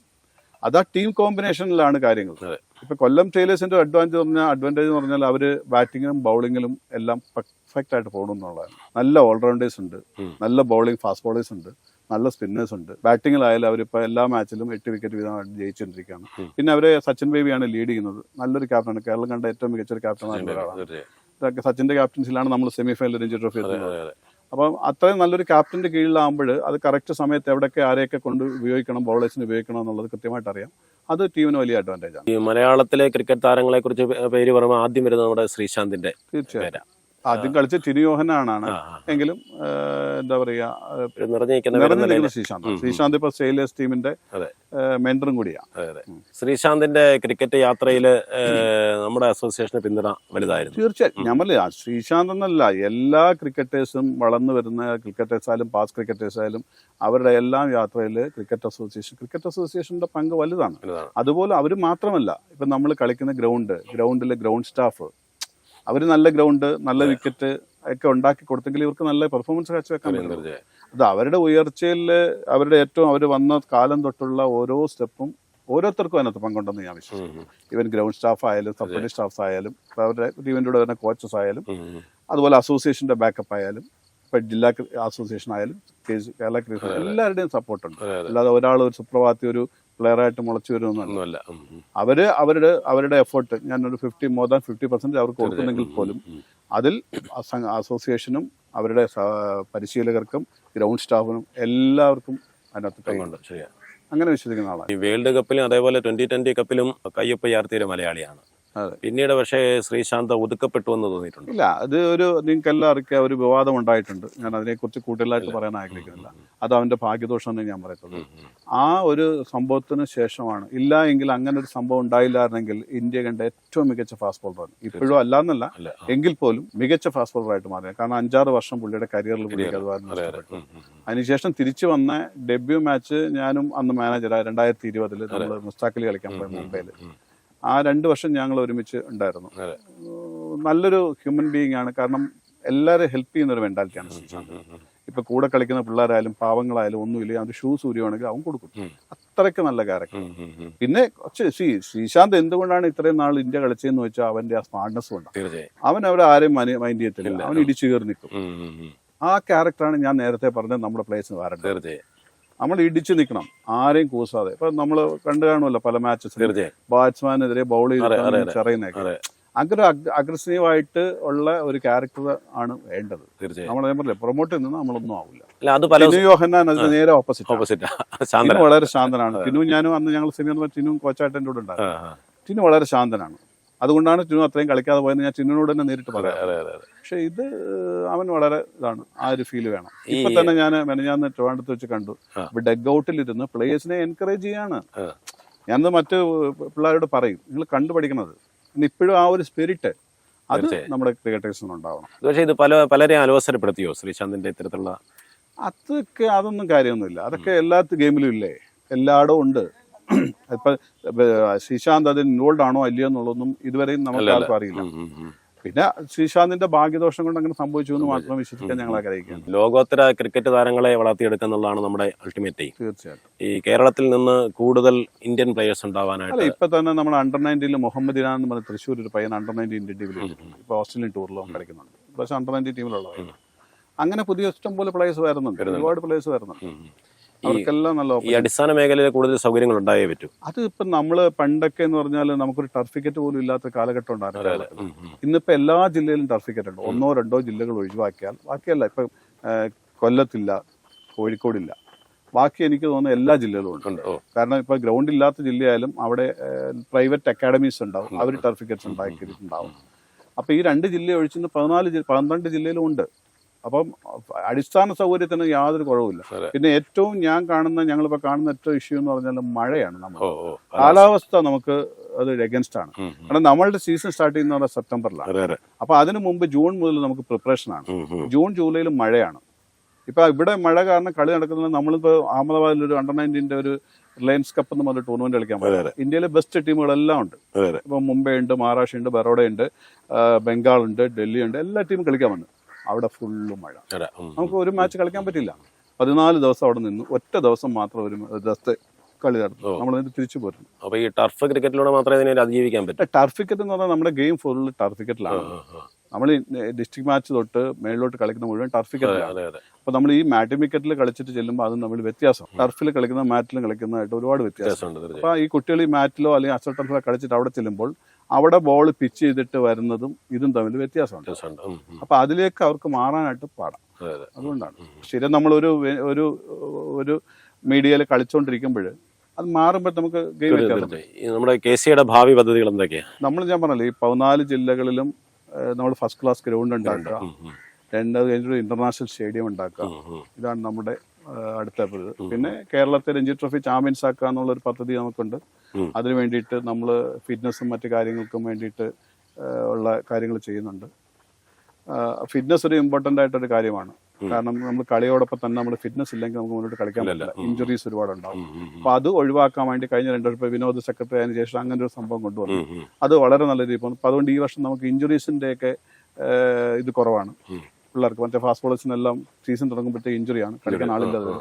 അത് ആ ടീം കോമ്പിനേഷനിലാണ് കാര്യങ്ങൾ. ഇപ്പൊ കൊല്ലം ടൈലേഴ്സിന്റെ അഡ്വാന്റേജ് പറഞ്ഞാൽ അഡ്വാന്റേജ് എന്ന് പറഞ്ഞാൽ അവർ ബാറ്റിങ്ങിലും ബൗളിങ്ങിലും എല്ലാം പെർഫെക്റ്റ് ആയിട്ട് പോകണം എന്നുള്ളതാണ്. നല്ല ഓൾറൗണ്ടേഴ്സ് ഉണ്ട്. നല്ല ബൗളിംഗ് ഫാസ്റ്റ് ബോളേഴ്സ് ഉണ്ട്. നല്ല സ്പിന്നേഴ്സ് ഉണ്ട്. ബാറ്റിങ്ങിലായാലും അവരിപ്പോൾ എല്ലാ മാച്ചിലും എട്ട് വിക്കറ്റ് വീതമായിട്ട് ജയിച്ചുകൊണ്ടിരിക്കുകയാണ്. പിന്നെ അവരെ സച്ചിൻ ബേബിയാണ് ലീഡ് ചെയ്യുന്നത്. നല്ലൊരു ക്യാപ്റ്റനാണ് കേരളം കണ്ട ഏറ്റവും മികച്ച ഒരു ക്യാപ്റ്റനാണ് ഒരാളാണ്. സച്ചിന്റെ ക്യാപ്റ്റൻസിലാണ് നമ്മൾ സെമി ഫൈനൽ രഞ്ജി ട്രോഫി എത്തുന്നത്. അപ്പം അത്രയും നല്ലൊരു ക്യാപ്റ്റന്റെ കീഴിലാകുമ്പോൾ അത് കറക്റ്റ് സമയത്ത് എവിടെയൊക്കെ ആരെയൊക്കെ കൊണ്ട് ഉപയോഗിക്കണം ബോളേഴ്സിന് ഉപയോഗിക്കണം എന്നുള്ളത് കൃത്യമായിട്ട് അറിയാം. അത് ടീമിന് വലിയ അഡ്വാന്റേജ് ആണ്. ഈ മലയാളത്തിലെ ക്രിക്കറ്റ് താരങ്ങളെ കുറിച്ച് പേര് പറയുമ്പോൾ ആദ്യം വരുന്നത് നമ്മുടെ ശ്രീശാന്തിന്റെ തീർച്ചയായും. ആദ്യം കളിച്ച ടിനിയോഹനാണ് ആ. എങ്കിലും എന്താ പറയാ നിറഞ്ഞിരിക്കുന്ന ശ്രീശാന്ത്. ശ്രീശാന്ത് ഇപ്പൊ സെയിലേഴ്സ് ടീമിന്റെ മെന്ററും കൂടിയാണ്. ശ്രീശാന്തിന്റെ ക്രിക്കറ്റ് യാത്രയിൽ നമ്മുടെ അസോസിയേഷന് പിന്തുണ വലുതായിരുന്നു. തീർച്ചയായും. ഞാൻ പറഞ്ഞ ശ്രീശാന്ത് എന്നല്ല എല്ലാ ക്രിക്കറ്റേഴ്സും വളർന്നു വരുന്ന ക്രിക്കറ്റേഴ്സ് ആയാലും പാസ് ക്രിക്കറ്റേഴ്സ് ആയാലും അവരുടെ എല്ലാം യാത്രയിൽ ക്രിക്കറ്റ് അസോസിയേഷൻ ക്രിക്കറ്റ് അസോസിയേഷന്റെ പങ്ക് വലുതാണ്. വലുതാണ്. അതുപോലെ അവർ മാത്രമല്ല ഇപ്പൊ നമ്മൾ കളിക്കുന്ന ഗ്രൗണ്ട് ഗ്രൗണ്ടിലെ ഗ്രൗണ്ട് സ്റ്റാഫ് അവർ നല്ല ഗ്രൗണ്ട് നല്ല വിക്കറ്റ് ഒക്കെ ഉണ്ടാക്കി കൊടുത്തെങ്കിൽ ഇവർക്ക് നല്ല പെർഫോമൻസ് കാഴ്ചവെക്കാൻ പറ്റും അത് അവരുടെ ഉയർച്ചയിൽ അവരുടെ ഏറ്റവും അവർ വന്ന കാലം തൊട്ടുള്ള ഓരോ സ്റ്റെപ്പും ഓരോരുത്തർക്കും അതിനകത്ത് പങ്കുണ്ടെന്ന് ഞാൻ വിശ്വസിക്കുന്നു. ഇവൻ ഈവൻ ഗ്രൗണ്ട് സ്റ്റാഫ് ആയാലും സപ്പോർട്ടിംഗ് സ്റ്റാഫ് ആയാലും അവരുടെ ടീമിന്റെ കൂടെ വരുന്ന കോച്ചസ് ആയാലും. അതുപോലെ അസോസിയേഷന്റെ ബാക്കപ്പ് ആയാലും ഇപ്പം ജില്ലാ അസോസിയേഷൻ ആയാലും കേരള ക്രിക്കറ്റ് എല്ലാവരുടെയും സപ്പോർട്ട് ഉണ്ട്. അതെ, അതെ. അല്ലാതെ ഒരാൾ ഒരു സുപ്രഭാതി ഒരു പ്ലെയറായിട്ട് മുളച്ചു വരുമെന്നല്ല. അവർ അവരുടെ അവരുടെ എഫേർട്ട് ഒരു fifty more than fifty percent അവർക്ക് കൊടുക്കുന്നെങ്കിൽ പോലും അതിൽ അസോസിയേഷനും അവരുടെ പരിശീലകർക്കും ഗ്രൗണ്ട് സ്റ്റാഫിനും എല്ലാവർക്കും അതിനകത്ത് കൈകൊണ്ട് അങ്ങനെ വിശ്വസിക്കുന്ന ആളാണ്. ഈ വേൾഡ് കപ്പിലും അതേപോലെ ട്വന്റി ട്വന്റി കപ്പിലും കയ്യൊപ്പ് ചാർത്തിയൊരു മലയാളിയാണ്. പിന്നീട് പക്ഷേ ശ്രീശാന്ത് ഒതുക്കപ്പെട്ടു എന്ന് തോന്നിയിട്ടുണ്ട്? ഇല്ല അത് ഒരു നിങ്ങൾക്ക് എല്ലാം അറിയിക്കുക ഒരു വിവാദം ഉണ്ടായിട്ടുണ്ട്. ഞാൻ അതിനെക്കുറിച്ച് കൂടുതലായിട്ട് പറയാൻ ആഗ്രഹിക്കുന്നില്ല. അത് അവന്റെ ഭാഗ്യദോഷം എന്ന് ഞാൻ പറയത്തുള്ളൂ. ആ ഒരു സംഭവത്തിന് ശേഷമാണ് ഇല്ല എങ്കിൽ അങ്ങനെ ഒരു സംഭവം ഉണ്ടായില്ലായിരുന്നെങ്കിൽ ഇന്ത്യ കണ്ട ഏറ്റവും മികച്ച ഫാസ്റ്റ് ബോളറാണ് ഇപ്പോഴും അല്ലാന്നല്ല അല്ല എങ്കിൽ പോലും മികച്ച ഫാസ്റ്റ് ബോളറായിട്ട് മാറി കാരണം അഞ്ചാറ് വർഷം പുള്ളിയുടെ കരിയറിൽ പുള്ളിക്ക്. അതിനുശേഷം തിരിച്ചു വന്ന ഡെബ്യൂ മാച്ച് ഞാനും അന്ന് മാനേജറായി രണ്ടായിരത്തി ഇരുപതിൽ നമ്മൾ മുസ്താഖിൽ കളിക്കാൻ പോയി മുംബൈയിൽ. ആ രണ്ട് വർഷം ഞങ്ങൾ ഒരുമിച്ച് ഉണ്ടായിരുന്നു. നല്ലൊരു ഹ്യൂമൻ ബീയിങ് ആണ്. കാരണം എല്ലാവരും ഹെൽപ്പ് ചെയ്യുന്ന ഒരു മെന്റാലിറ്റിയാണ് ശ്രീശാന്ത്. ഇപ്പൊ കൂടെ കളിക്കുന്ന പിള്ളേരായാലും പാവങ്ങളായാലും ഒന്നുമില്ല. അത് ഷൂ സൂര്യമാണെങ്കിൽ അവൻ കൊടുക്കും. അത്രയ്ക്ക് നല്ല ക്യാരക്ടർ. പിന്നെ കുറച്ച് ശ്രീ ശ്രീശാന്ത് എന്തുകൊണ്ടാണ് ഇത്രയും നാൾ ഇന്ത്യ കളിച്ചതെന്ന് വെച്ചാൽ അവന്റെ ആ സ്മാർട്ട്നെസ് കൊണ്ട് അവൻ അവിടെ ആരെയും മൈൻഡ് ചെയ്യത്തില്ല. അവൻ ഇടിച്ചു കയറി നിൽക്കും. ആ ക്യാരക്ടറാണ് ഞാൻ നേരത്തെ പറഞ്ഞത് നമ്മുടെ പ്ലേസ് തീർച്ചയായും. നമ്മൾ ഇടിച്ചു നിൽക്കണം. ആരെയും കൂസാതെ. ഇപ്പൊ നമ്മൾ കണ്ടു കാണുമല്ലോ പല മാച്ചസ് തീർച്ചയായും. ബാറ്റ്സ്മാനെതിരെ ബൗൾ ചെയ്ത്. അങ്ങനെ അഗ്രസീവായിട്ട് ഉള്ള ഒരു ക്യാരക്ടർ ആണ് വേണ്ടത്. നമ്മൾ പറഞ്ഞില്ലേ പ്രൊമോട്ട് ചെയ്യുന്നത് നമ്മളൊന്നും ആവില്ല. യോഹന്നാൻ അതിന് നേരെ ഓപ്പോസിറ്റ് ഓപ്പോസിറ്റ് വളരെ ശാന്തനാണ്. ടിനു ഞാനും അന്ന് ഞങ്ങൾ സെമിയർ ടിനു കോച്ചായിട്ട് എന്റെ കൂടെ ഉണ്ടായിരുന്നു. ടിനു വളരെ ശാന്തനാണ്. അതുകൊണ്ടാണ് ചിന്നു അത്രയും കളിക്കാതെ പോയെന്ന് ഞാൻ ചിന്നുനോട് തന്നെ നേരിട്ട് പറയാം. പക്ഷെ ഇത് അവൻ വളരെ ഇതാണ് ആ ഒരു ഫീൽ വേണം. ഇപ്പൊ തന്നെ ഞാൻ മെനഞ്ഞാന്ന് ട്രിവാൻഡത്ത് വെച്ച് കണ്ടു. ഡെഗ് ഔട്ടിൽ ഇരുന്ന് പ്ലേയേഴ്സിനെ എൻകറേജ് ചെയ്യാണ്. ഞാനത് മറ്റു പിള്ളേരോട് പറയും നിങ്ങൾ കണ്ടുപഠിക്കണത് ഇനി ഇപ്പോഴും ആ ഒരു സ്പിരിറ്റ് അത് നമ്മുടെ ക്രിക്കറ്റേഴ്സിന് ഉണ്ടാവണം. പക്ഷേ ഇത് പല പലരെയും അലോസരപ്പെടുത്തിയോ ശ്രീശാന്തിന്റെ ഇത്തരത്തിലുള്ള? അതൊക്കെ അതൊന്നും കാര്യമൊന്നുമില്ല. അതൊക്കെ എല്ലാ ഗെയിമിലും ഇല്ലേ? എല്ലായിടവും ഉണ്ട്. ഇപ്പൊ ശ്രീശാന്ത് അതിൽ ഇൻവോൾവ് ആണോ അല്ലയോ എന്നുള്ളതൊന്നും ഇതുവരെയും നമുക്ക് ആർക്കും അറിയില്ല. പിന്നെ ശ്രീശാന്തിന്റെ ഭാഗ്യദോഷം കൊണ്ട് അങ്ങനെ സംഭവിച്ചു എന്ന് മാത്രം വിശ്വസിക്കാൻ ഞങ്ങൾ ആഗ്രഹിക്കുന്നു ലോകോത്തര ക്രിക്കറ്റ് താരങ്ങളെ വളർത്തിയെടുക്കുക എന്നുള്ളതാണ് നമ്മുടെ അൾട്ടിമേറ്റ് തീർച്ചയായിട്ടും. ഈ കേരളത്തിൽ നിന്ന് കൂടുതൽ ഇന്ത്യൻ പ്ലേയേഴ്സ് ഉണ്ടാവാനായിട്ട് ഇപ്പൊ തന്നെ നമ്മൾ അണ്ടർ നയന്റീനിൽ മുഹമ്മദ് ഇനാൻ എന്ന് പറഞ്ഞ തൃശ്ശൂർ ഒരു പയ്യൻ അണ്ടർ നയന്റീൻ ഇന്ത്യൻ ടീമിൽ ഇപ്പൊ ഓസ്ട്രേലിയൻ ടൂറിലും കളിക്കുന്നുണ്ട്. പക്ഷെ അണ്ടർ നയന്റീൻ ടീമിലുള്ളതാണ് അങ്ങനെ പുതിയ ഇഷ്ടം പോലെ പ്ലേയേഴ്സ് വരുന്നുണ്ട്. ഒരുപാട് പ്ലേയേഴ്സ് വരുന്നുണ്ട്. അവർക്കെല്ലാം നല്ല ഈ അടിസ്ഥാന മേഖലയിൽ കൂടുതൽ സൗകര്യങ്ങൾ ഉണ്ടായേ പറ്റൂ. അത് ഇപ്പൊ നമ്മൾ പണ്ടൊക്കെ എന്ന് പറഞ്ഞാൽ നമുക്കൊരു ടർഫിക്കറ്റ് പോലും ഇല്ലാത്ത കാലഘട്ടം ഉണ്ടായിരുന്നു. ഇന്നിപ്പോ എല്ലാ ജില്ലയിലും ടർഫിക്കറ്റ് ഉണ്ട്. ഒന്നോ രണ്ടോ ജില്ലകൾ ഒഴിവാക്കിയാൽ ബാക്കിയല്ല ഇപ്പൊ കൊല്ലത്തില്ല കോഴിക്കോടില്ല. ബാക്കി എനിക്ക് തോന്നുന്നു എല്ലാ ജില്ലകളും ഉണ്ട്. കാരണം ഇപ്പൊ ഗ്രൗണ്ട് ഇല്ലാത്ത ജില്ലയായാലും അവിടെ പ്രൈവറ്റ് അക്കാഡമീസ് ഉണ്ടാവും. അവർ ടർഫിക്കറ്റ്സ് ഉണ്ടാക്കിയിട്ടുണ്ടാവും. അപ്പൊ ഈ രണ്ട് ജില്ല ഒഴിച്ചിന്ന് പതിനാല് പന്ത്രണ്ട് ജില്ലയിലും ഉണ്ട്. അപ്പം അടിസ്ഥാന സൗകര്യത്തിന് യാതൊരു കുറവുമില്ല പിന്നെ ഏറ്റവും ഞാൻ കാണുന്ന ഞങ്ങളിപ്പോ കാണുന്ന ഏറ്റവും ഇഷ്യൂ എന്ന് പറഞ്ഞാൽ മഴയാണ് നമ്മൾ. കാലാവസ്ഥ നമുക്ക് അത് എഗൻസ്റ്റ് ആണ്. കാരണം നമ്മളുടെ സീസൺ സ്റ്റാർട്ട് ചെയ്യുന്ന പറഞ്ഞാൽ സെപ്റ്റംബറിലാണ്. അപ്പൊ അതിന് മുമ്പ് ജൂൺ മുതൽ നമുക്ക് പ്രിപ്പറേഷൻ ആണ്. ജൂൺ ജൂലൈയിൽ മഴയാണ്. ഇപ്പൊ ഇവിടെ മഴ കാരണം കളി നടക്കുന്നത് നമ്മളിപ്പോ അഹമ്മദാബാദിൽ ഒരു അണ്ടർ നയന്റീന്റെ ഒരു റിലയൻസ് കപ്പ് എന്ന് പറഞ്ഞ ടൂർണമെന്റ് കളിക്കാൻ പറ്റും ഇന്ത്യയിലെ ബെസ്റ്റ് ടീമുകളെല്ലാം ഉണ്ട്. ഇപ്പൊ മുംബൈ ഉണ്ട് മഹാരാഷ്ട്ര ഉണ്ട് ബറോഡ ഉണ്ട് ബംഗാൾ ഉണ്ട് ഡൽഹി ഉണ്ട് എല്ലാ ടീമും കളിക്കാൻ വന്നു. അവിടെ ഫുള്ള് മഴ. നമുക്ക് ഒരു മാച്ച് കളിക്കാൻ പറ്റില്ല. പതിനാല് ദിവസം അവിടെ നിന്ന്. ഒറ്റ ദിവസം മാത്രം ഒരു ദിവസത്തെ കളി നടത്തും. നമ്മൾ അതിന് തിരിച്ചു പോരും. അപ്പൊ ഈ ടർഫ് ക്രിക്കറ്റിലൂടെ മാത്രമേ ഇതിനെ അതിജീവിക്കാൻ പറ്റൂ? ക്രിക്കറ്റ് എന്ന് പറഞ്ഞാൽ നമ്മുടെ ഗെയിം ഫുള്ള് ടർഫ് ക്രിക്കറ്റിലാണ്. നമ്മൾ ഡിസ്ട്രിക്ട് മാച്ച് തൊട്ട് മേളിലോട്ട് കളിക്കുന്ന മുഴുവൻ ടർഫ് അതെ അപ്പൊ നമ്മൾ ഈ മാറ്റിമിക്കറ്റിൽ കളിച്ചിട്ട് ചെല്ലുമ്പോൾ അത് നമ്മൾ വ്യത്യാസം. ടർഫിൽ കളിക്കുന്ന മാറ്റിലും കളിക്കുന്നതായിട്ട് ഒരുപാട് വ്യത്യാസം. വ്യത്യാസമുണ്ട് അപ്പൊ ഈ കുട്ടികൾ ഈ മാറ്റിലോ അല്ലെങ്കിൽ അസർ ടർഫിലോ കളിച്ചിട്ട് അവിടെ ചെല്ലുമ്പോൾ അവിടെ ബോൾ പിച്ച് ചെയ്തിട്ട് വരുന്നതും ഇതും തമ്മിൽ വ്യത്യാസമുണ്ട്. അപ്പൊ അതിലേക്ക് അവർക്ക് മാറാനായിട്ട് പാടാം. അതെ അതെ. അതുകൊണ്ടാണ്. സ്ഥിരം നമ്മളൊരു ഒരു ഒരു മീഡിയയിൽ കളിച്ചുകൊണ്ടിരിക്കുമ്പോൾ അത് മാറുമ്പോൾ നമുക്ക് ഗെയിം നമ്മുടെ കെ സിയുടെ ഭാവി പദ്ധതികൾ എന്തൊക്കെയാണ് നമ്മൾ ഞാൻ പറഞ്ഞല്ലേ ഈ പതിനാല് ജില്ലകളിലും നമ്മൾ ഫസ്റ്റ് ക്ലാസ് ഗ്രൗണ്ട് ഉണ്ടാക്കുക. രണ്ടത് കഴിഞ്ഞിട്ട് ഇന്റർനാഷണൽ സ്റ്റേഡിയം ഉണ്ടാക്കുക. ഇതാണ് നമ്മുടെ അടുത്ത പിന്നെ കേരളത്തെ രഞ്ജി ട്രോഫി ചാമ്പ്യൻസ് ആക്കുക എന്നുള്ള ഒരു പദ്ധതി നമുക്കുണ്ട്. അതിനു വേണ്ടിയിട്ട് നമ്മൾ ഫിറ്റ്നസ്സും മറ്റു കാര്യങ്ങൾക്കും വേണ്ടിയിട്ട് ഉള്ള കാര്യങ്ങൾ ചെയ്യുന്നുണ്ട്. ഫിറ്റ്നസ് ഒരു ഇമ്പോർട്ടന്റ് ആയിട്ടൊരു കാര്യമാണ് കാരണം നമ്മൾ കളിയോടൊപ്പം തന്നെ നമ്മൾ ഫിറ്റ്നസ് ഇല്ലെങ്കിൽ നമുക്ക് മുന്നോട്ട് കളിക്കാൻ. പറ്റില്ല ഇഞ്ചുറീസ് ഒരുപാട് ഉണ്ടാവും ഉം, ഉം, ഉം. അപ്പൊ അത് ഒഴിവാക്കാൻ വേണ്ടി കഴിഞ്ഞ രണ്ടു വർഷം വിനോദ സെക്രട്ടറി അതിന് ശേഷം അങ്ങനെ ഒരു സംഭവം കൊണ്ടുവന്നു. അത് വളരെ നല്ല രീതിയിൽ അപ്പൊ അതുകൊണ്ട് ഈ വർഷം നമുക്ക് ഇഞ്ചുറീസിന്റെ ഒക്കെ ഇത് കുറവാണ്. പിള്ളേർക്ക് മറ്റേ ഫാസ്റ്റ് ബോളേഴ്സിനെല്ലാം സീസൺ തുടങ്ങുമ്പോഴത്തെ ഇഞ്ചുറിയാണ് കളിക്കാൻ ആളില്ലാതെ.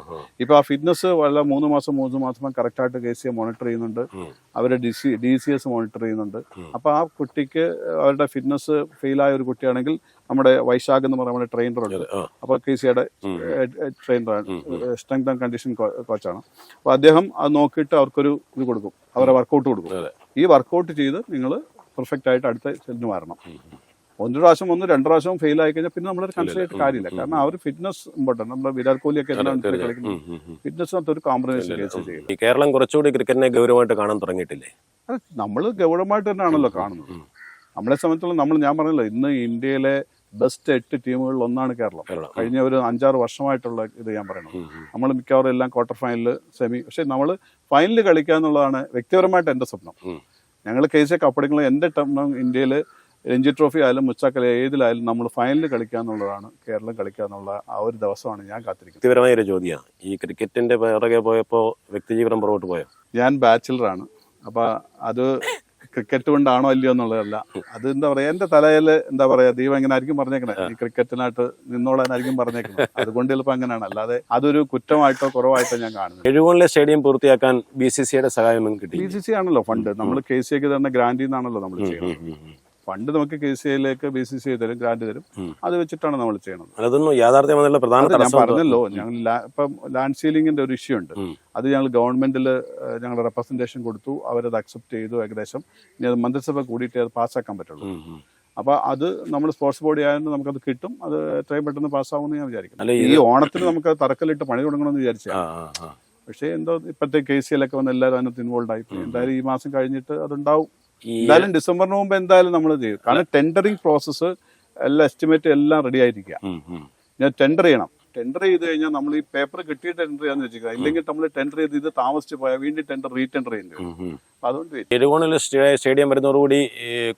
ഇപ്പൊ ആ ഫിറ്റ്നസ് വളരെ മൂന്ന് മാസം മൂന്ന് മാസം കറക്റ്റ് ആയിട്ട് കെ സി എ മോണിറ്റർ ചെയ്യുന്നുണ്ട് അവരെ D C D C S monitor ചെയ്യുന്നുണ്ട്. അപ്പൊ ആ കുട്ടിക്ക് അവരുടെ ഫിറ്റ്നസ് ഫെയിലായ ഒരു കുട്ടിയാണെങ്കിൽ നമ്മുടെ വൈശാഖ് എന്ന് പറയുന്ന ട്രെയിനറുണ്ട് അപ്പൊ കെ സിയുടെ ട്രെയിനറാണ് സ്ട്രെങ്ത് ആൻഡ് കണ്ടീഷൻ കോച്ചാണ് അപ്പൊ അദ്ദേഹം അത് നോക്കിയിട്ട് അവർക്കൊരു ഇത് കൊടുക്കും. അവരെ വർക്കൗട്ട് കൊടുക്കും. ഈ വർക്കൗട്ട് ചെയ്ത് നിങ്ങൾ പെർഫെക്റ്റ് ആയിട്ട് അടുത്ത ചെല്ലിന് മാറണം. ഒന്ന് പ്രാവശ്യം ഒന്ന് രണ്ട് പ്രാവശ്യം ഫെയിൽ ആയി കഴിഞ്ഞാൽ പിന്നെ നമ്മളൊരു കൺസിഡർ ചെയ്തിട്ട് കാര്യമില്ല. കാരണം ആ ഒരു ഫിറ്റ്നസ് ഇമ്പോർട്ടന്റ് നമ്മുടെ വിരാട് കോഹ്ലി ഒക്കെ ഫിറ്റ്നസ് ഫിറ്റ്നസിനകത്ത് ഒരു കോംപ്രമൈസ് കേരളം കുറച്ചുകൂടി ക്രിക്കറ്റിനെ ഗൗരവമായിട്ട് കാണാൻ തുടങ്ങിയിട്ടില്ലേ? നമ്മൾ ഗൗരവമായിട്ട് തന്നെയാണല്ലോ കാണുന്നത്. നമ്മളെ സംബന്ധിച്ചുള്ള നമ്മൾ ഞാൻ പറഞ്ഞല്ലോ ഇന്ന് ഇന്ത്യയിലെ ബെസ്റ്റ് എട്ട് ടീമുകളിൽ ഒന്നാണ് കേരളം. കഴിഞ്ഞ ഒരു അഞ്ചാറ് വർഷമായിട്ടുള്ള ഇത് ഞാൻ പറയണം നമ്മൾ മിക്കവാറും എല്ലാം ക്വാർട്ടർ ഫൈനൽ സെമി പക്ഷെ നമ്മൾ ഫൈനൽ കളിക്കുക എന്നുള്ളതാണ് വ്യക്തിപരമായിട്ട് എന്റെ സ്വപ്നം. ഞങ്ങൾ കെ സി കപ്പടികൾ എന്റെ ടം ഇന്ത്യയിൽ രഞ്ജി ട്രോഫി ആയാലും മുച്ചാക്കല ഏതിലായാലും നമ്മൾ ഫൈനലിൽ കളിക്കുക എന്നുള്ളതാണ് കേരളം കളിക്കുക എന്നുള്ള ആ ഒരു ദിവസമാണ് ഞാൻ കാത്തിരിക്കുന്നത്. വ്യക്തിപരമായ ഒരു ചോദ്യമാണ്. ഈ ക്രിക്കറ്റിന്റെ പിറകെ പോയപ്പോൾ വ്യക്തിജീവിതം പുറകോട്ട് പോയോ? ഞാൻ ബാച്ചിലറാണ് അപ്പൊ അത് ക്രിക്കറ്റ് കൊണ്ടാണോ അല്ലയോ എന്നുള്ളതല്ല. അത് എന്താ പറയാ എന്റെ തലയിൽ എന്താ പറയാ ദൈവം എങ്ങനെ ആയിരിക്കും പറഞ്ഞേക്കണേ. ഈ ക്രിക്കറ്റിനായിട്ട് നിന്നോളാനായിരിക്കും പറഞ്ഞേക്കണേ. അതുകൊണ്ട് ചിലപ്പോൾ അങ്ങനെയാണ്. അല്ലാതെ അതൊരു കുറ്റമായിട്ടോ കുറവായിട്ടോ ഞാൻ കാണുന്നത് എഴുകോണിലെ സ്റ്റേഡിയം പൂർത്തിയാക്കാൻ ബി സി സിയുടെ സഹായം കിട്ടി ബി സി സി ആണല്ലോ ഫണ്ട് നമ്മൾ കെ സി എക്ക് തന്നെ ഗ്രാൻഡിൽ നിന്നാണല്ലോ നമ്മൾ ചെയ്യുന്നത് ഫണ്ട് നമുക്ക് കെ സി ഐയിലേക്ക് ബി സി സി ഐ തരും ഗ്രാന്റ് തരും. അത് വെച്ചിട്ടാണ് നമ്മൾ ചെയ്യുന്നത് അതൊന്നും പ്രധാന ഞാൻ പറഞ്ഞല്ലോ ഞങ്ങൾ ഇപ്പം ലാൻഡ് സീലിംഗിന്റെ ഒരു ഇഷ്യൂ ഉണ്ട്. അത് ഞങ്ങൾ ഗവൺമെന്റിൽ ഞങ്ങൾ റെപ്രസെന്റേഷൻ കൊടുത്തു. അവരത് അക്സെപ്റ്റ് ചെയ്തു ഏകദേശം. ഇനി അത് മന്ത്രിസഭ കൂടിയിട്ടേ അത് പാസ്സാക്കാൻ പറ്റുള്ളൂ. അപ്പൊ അത് നമ്മൾ സ്പോർട്സ് ബോഡി ആയതുകൊണ്ട് നമുക്കത് കിട്ടും. അത് എത്രയും പെട്ടെന്ന് പാസ്സാവുമെന്ന് ഞാൻ വിചാരിക്കും വിചാരിക്കുന്നു ഈ ഓണത്തിന് നമുക്ക് തറക്കല്ലിട്ട് പണി തുടങ്ങണമെന്ന് വിചാരിച്ചു. പക്ഷേ എന്തോ ഇപ്പോഴത്തെ കെ സി എല്ലൊക്കെ വന്ന് എല്ലാവരും അതിനകത്ത് ഇൻവോൾവ് ആയി. എന്തായാലും ഈ മാസം കഴിഞ്ഞിട്ട് അതുണ്ടാവും. എന്തായാലും ഡിസംബറിന് മുമ്പ് എന്തായാലും നമ്മൾ ചെയ്യും. കാരണം ടെൻഡറിങ് പ്രോസസ്സ് എല്ലാ എസ്റ്റിമേറ്റ് എല്ലാം റെഡി ആയിരിക്കുക. ഞാൻ ടെൻഡർ ചെയ്യണം. ടെൻഡർ ചെയ്ത് കഴിഞ്ഞാൽ നമ്മൾ ഈ പേപ്പർ കിട്ടിയിട്ട് ടെൻഡർ ചെയ്യാന്ന് വെച്ചിരിക്കുക. ഇല്ലെങ്കിൽ നമ്മൾ ടെൻഡർ ചെയ്ത് ഇത് താമസിച്ച് പോയാൽ വീണ്ടും ടെൻഡർ റീടെൻഡർ ചെയ്യേണ്ടി വരും. അതുകൊണ്ട് തിരുവോണിൽ സ്റ്റേഡിയം വരുന്നതോടുകൂടി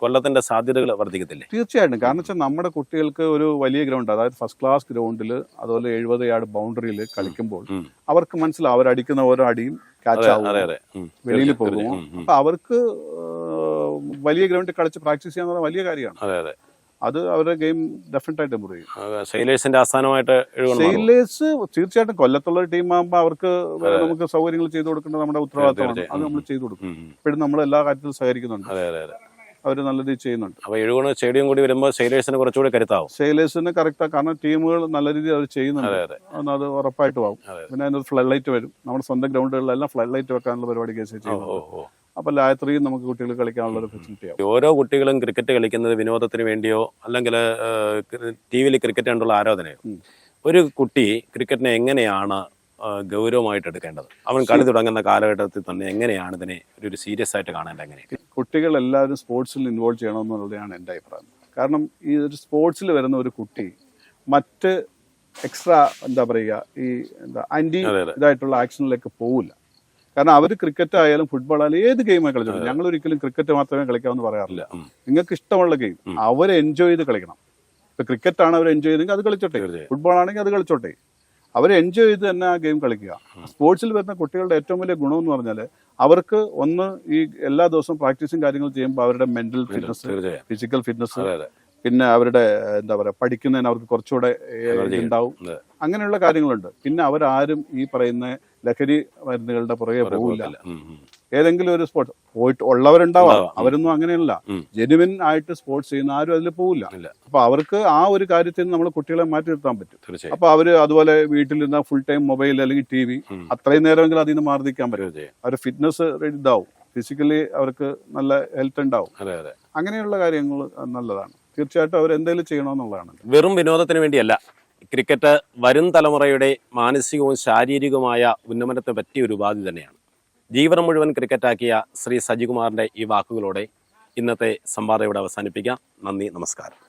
കൊല്ലത്തിന്റെ സാധ്യതകൾ വർദ്ധിക്കത്തില്ലേ? തീർച്ചയായിട്ടും. കാരണം വെച്ചാൽ നമ്മുടെ കുട്ടികൾക്ക് ഒരു വലിയ ഗ്രൗണ്ട് അതായത് ഫസ്റ്റ് ക്ലാസ് ഗ്രൗണ്ടിൽ അതുപോലെ എഴുപത് യാർഡ് ബൗണ്ടറിയിൽ കളിക്കുമ്പോൾ. അവർക്ക് മനസ്സിലാവും. അവരടിക്കുന്ന ഓരോ അടിയും ഉം. വെളിയിൽ ഉം. അപ്പൊ അവർക്ക് വലിയ ഗ്രൗണ്ടിൽ കളിച്ച് പ്രാക്ടീസ് ചെയ്യാന്ന് പറഞ്ഞാൽ വലിയ കാര്യമാണ്. അതെ അവരുടെ ഗെയിം ഡെഫിനറ്റ് ആയിട്ട് ഇമ്പ്രൂവ് ചെയ്യും ആ, സെയിലേഴ്സിന്റെ ആസ്ഥാനമായിട്ട് എഴുകോൺ മാറും. സെയിലേഴ്സ് തീർച്ചയായിട്ടും കൊല്ലത്തുള്ള ടീം ആകുമ്പോൾ അവർക്ക് നമുക്ക് സൗകര്യങ്ങൾ ചെയ്തു കൊടുക്കേണ്ടത് നമ്മുടെ ഉത്തരവാദിത്തമാണ്. അത് നമ്മൾ ചെയ്തു കൊടുക്കും. ഇപ്പോഴും നമ്മൾ എല്ലാ കാര്യത്തിലും സഹകരിക്കുന്നുണ്ട്. അവർ നല്ല രീതിയിൽ ചെയ്യുന്നുണ്ട്. അപ്പോൾ എഴുപത് സ്റ്റേഡിയം കൂടി വരുമ്പോൾ സെയിലേഴ്സിന് കുറച്ചുകൂടി കരുത്താവും. സെയിലേഴ്സിന് കറക്റ്റാണ് കാരണം ടീമുകൾ നല്ല രീതിയിൽ അവർ ചെയ്യുന്നുണ്ട്. അതെ അതെ. അന്ന് അത് ഉറപ്പായിട്ടും ആവും പിന്നെ അതിനൊരു ഫ്ലഡ് ലൈറ്റ് വരും. നമ്മുടെ സ്വന്തം ഗ്രൗണ്ടുകളിലെല്ലാം ഫ്ലഡ് ലൈറ്റ് വെക്കാനുള്ള പരിപാടി കേസ് ഓ അപ്പൊ ലായത്രിയും നമുക്ക് കുട്ടികൾ കളിക്കാനുള്ള ഒരു ഫെസിലിറ്റി ആവും. ഓരോ കുട്ടികളും ക്രിക്കറ്റ് കളിക്കുന്നത് വിനോദത്തിന് വേണ്ടിയോ അല്ലെങ്കിൽ ടി വിയിൽ ക്രിക്കറ്റ് കണ്ടുള്ള ആരാധനയോ. ഒരു കുട്ടി ക്രിക്കറ്റിനെ എങ്ങനെയാണ് ഗൗരവമായിട്ട് എടുക്കേണ്ടത്. അവൻ കളി തുടങ്ങുന്ന കാലഘട്ടത്തിൽ തന്നെ എങ്ങനെയാണ് ഇതിനെ ഒരു സീരിയസ് ആയിട്ട് കാണേണ്ടത് എങ്ങനെ കുട്ടികൾ എല്ലാവരും സ്പോർട്സിൽ ഇൻവോൾവ് ചെയ്യണമെന്നുള്ളതാണ് എന്റെ അഭിപ്രായം. കാരണം ഈ ഒരു സ്പോർട്സിൽ വരുന്ന ഒരു കുട്ടി മറ്റ് എക്സ്ട്രാ എന്താ പറയുക ഈ എന്താ അതെ. ഇതായിട്ടുള്ള ആക്ഷനിലേക്ക് പോവില്ല. കാരണം അവർ ക്രിക്കറ്റ് ആയാലും ഫുട്ബോൾ ആയാലും ഏത് ഗെയിമായി കളിച്ചു ഞങ്ങൾ ഒരിക്കലും ക്രിക്കറ്റ് മാത്രമേ കളിക്കാമെന്ന് പറയാറില്ല. നിങ്ങൾക്ക് ഇഷ്ടമുള്ള ഗെയിം അവർ എൻജോയ് ചെയ്ത് കളിക്കണം. ഇപ്പൊ ക്രിക്കറ്റ് ആണ് അവർ എൻജോയ് ചെയ്തെങ്കിൽ അത് കളിച്ചോട്ടെ. ഫുട്ബോൾ ആണെങ്കിൽ അത് കളിച്ചോട്ടെ. അവർ എൻജോയ് ചെയ്ത് തന്നെ ആ ഗെയിം കളിക്കുക. സ്പോർട്സിൽ വരുന്ന കുട്ടികളുടെ ഏറ്റവും വലിയ ഗുണം എന്ന് പറഞ്ഞാൽ അവർക്ക് ഒന്ന് ഈ എല്ലാ ദിവസവും പ്രാക്ടീസും കാര്യങ്ങളും ചെയ്യുമ്പോൾ അവരുടെ മെന്റൽ ഫിറ്റ്നസ് ഫിസിക്കൽ ഫിറ്റ്നസ് പിന്നെ അവരുടെ എന്താ പറയുക പഠിക്കുന്നതിന് അവർക്ക് കുറച്ചുകൂടെ ഉണ്ടാവും അങ്ങനെയുള്ള കാര്യങ്ങളുണ്ട്. പിന്നെ അവരാരും ഈ പറയുന്ന ലഹരി മരുന്നുകളുടെ പുറകെ പോകില്ല. ഏതെങ്കിലും ഒരു സ്പോർട്സ് പോയിട്ട് ഉള്ളവരുണ്ടാവാം. അവരൊന്നും അങ്ങനെയല്ല. ജെനുവിൻ ആയിട്ട് സ്പോർട്സ് ചെയ്യുന്ന ആരും അതിൽ പോവില്ല. അപ്പൊ അവർക്ക് ആ ഒരു കാര്യത്തിൽ നമ്മൾ കുട്ടികളെ മാറ്റി നിർത്താൻ പറ്റും. അപ്പൊ അവർ അതുപോലെ വീട്ടിൽ വീട്ടിലിരുന്ന ഫുൾ ടൈം മൊബൈൽ അല്ലെങ്കിൽ ടി വി. അത്രയും നേരമെങ്കിലും അതിൽ നിന്ന് മാറി നിൽക്കാൻ പറ്റും അവരുടെ ഫിറ്റ്നസ് ഇതാവും. ഫിസിക്കലി അവർക്ക് നല്ല ഹെൽത്ത് ഉണ്ടാവും. അതെ അതെ. അങ്ങനെയുള്ള കാര്യങ്ങൾ നല്ലതാണ്. തീർച്ചയായിട്ടും അവർ എന്തെങ്കിലും ചെയ്യണമെന്നുള്ളതാണ്. വെറും വിനോദത്തിന് വേണ്ടിയല്ല. ക്രിക്കറ്റ് വരും തലമുറയുടെ മാനസികവും ശാരീരികവുമായ ഉന്നമനത്തെ പറ്റിയ ഒരു ഉപാധി തന്നെയാണ്. ജീവിതം മുഴുവൻ ക്രിക്കറ്റാക്കിയ ശ്രീ സജികുമാറിന്റെ ഈ വാക്കുകളോടെ ഇന്നത്തെ സംവാദം ഇവിടെ അവസാനിപ്പിക്കാം. നന്ദി നമസ്കാരം.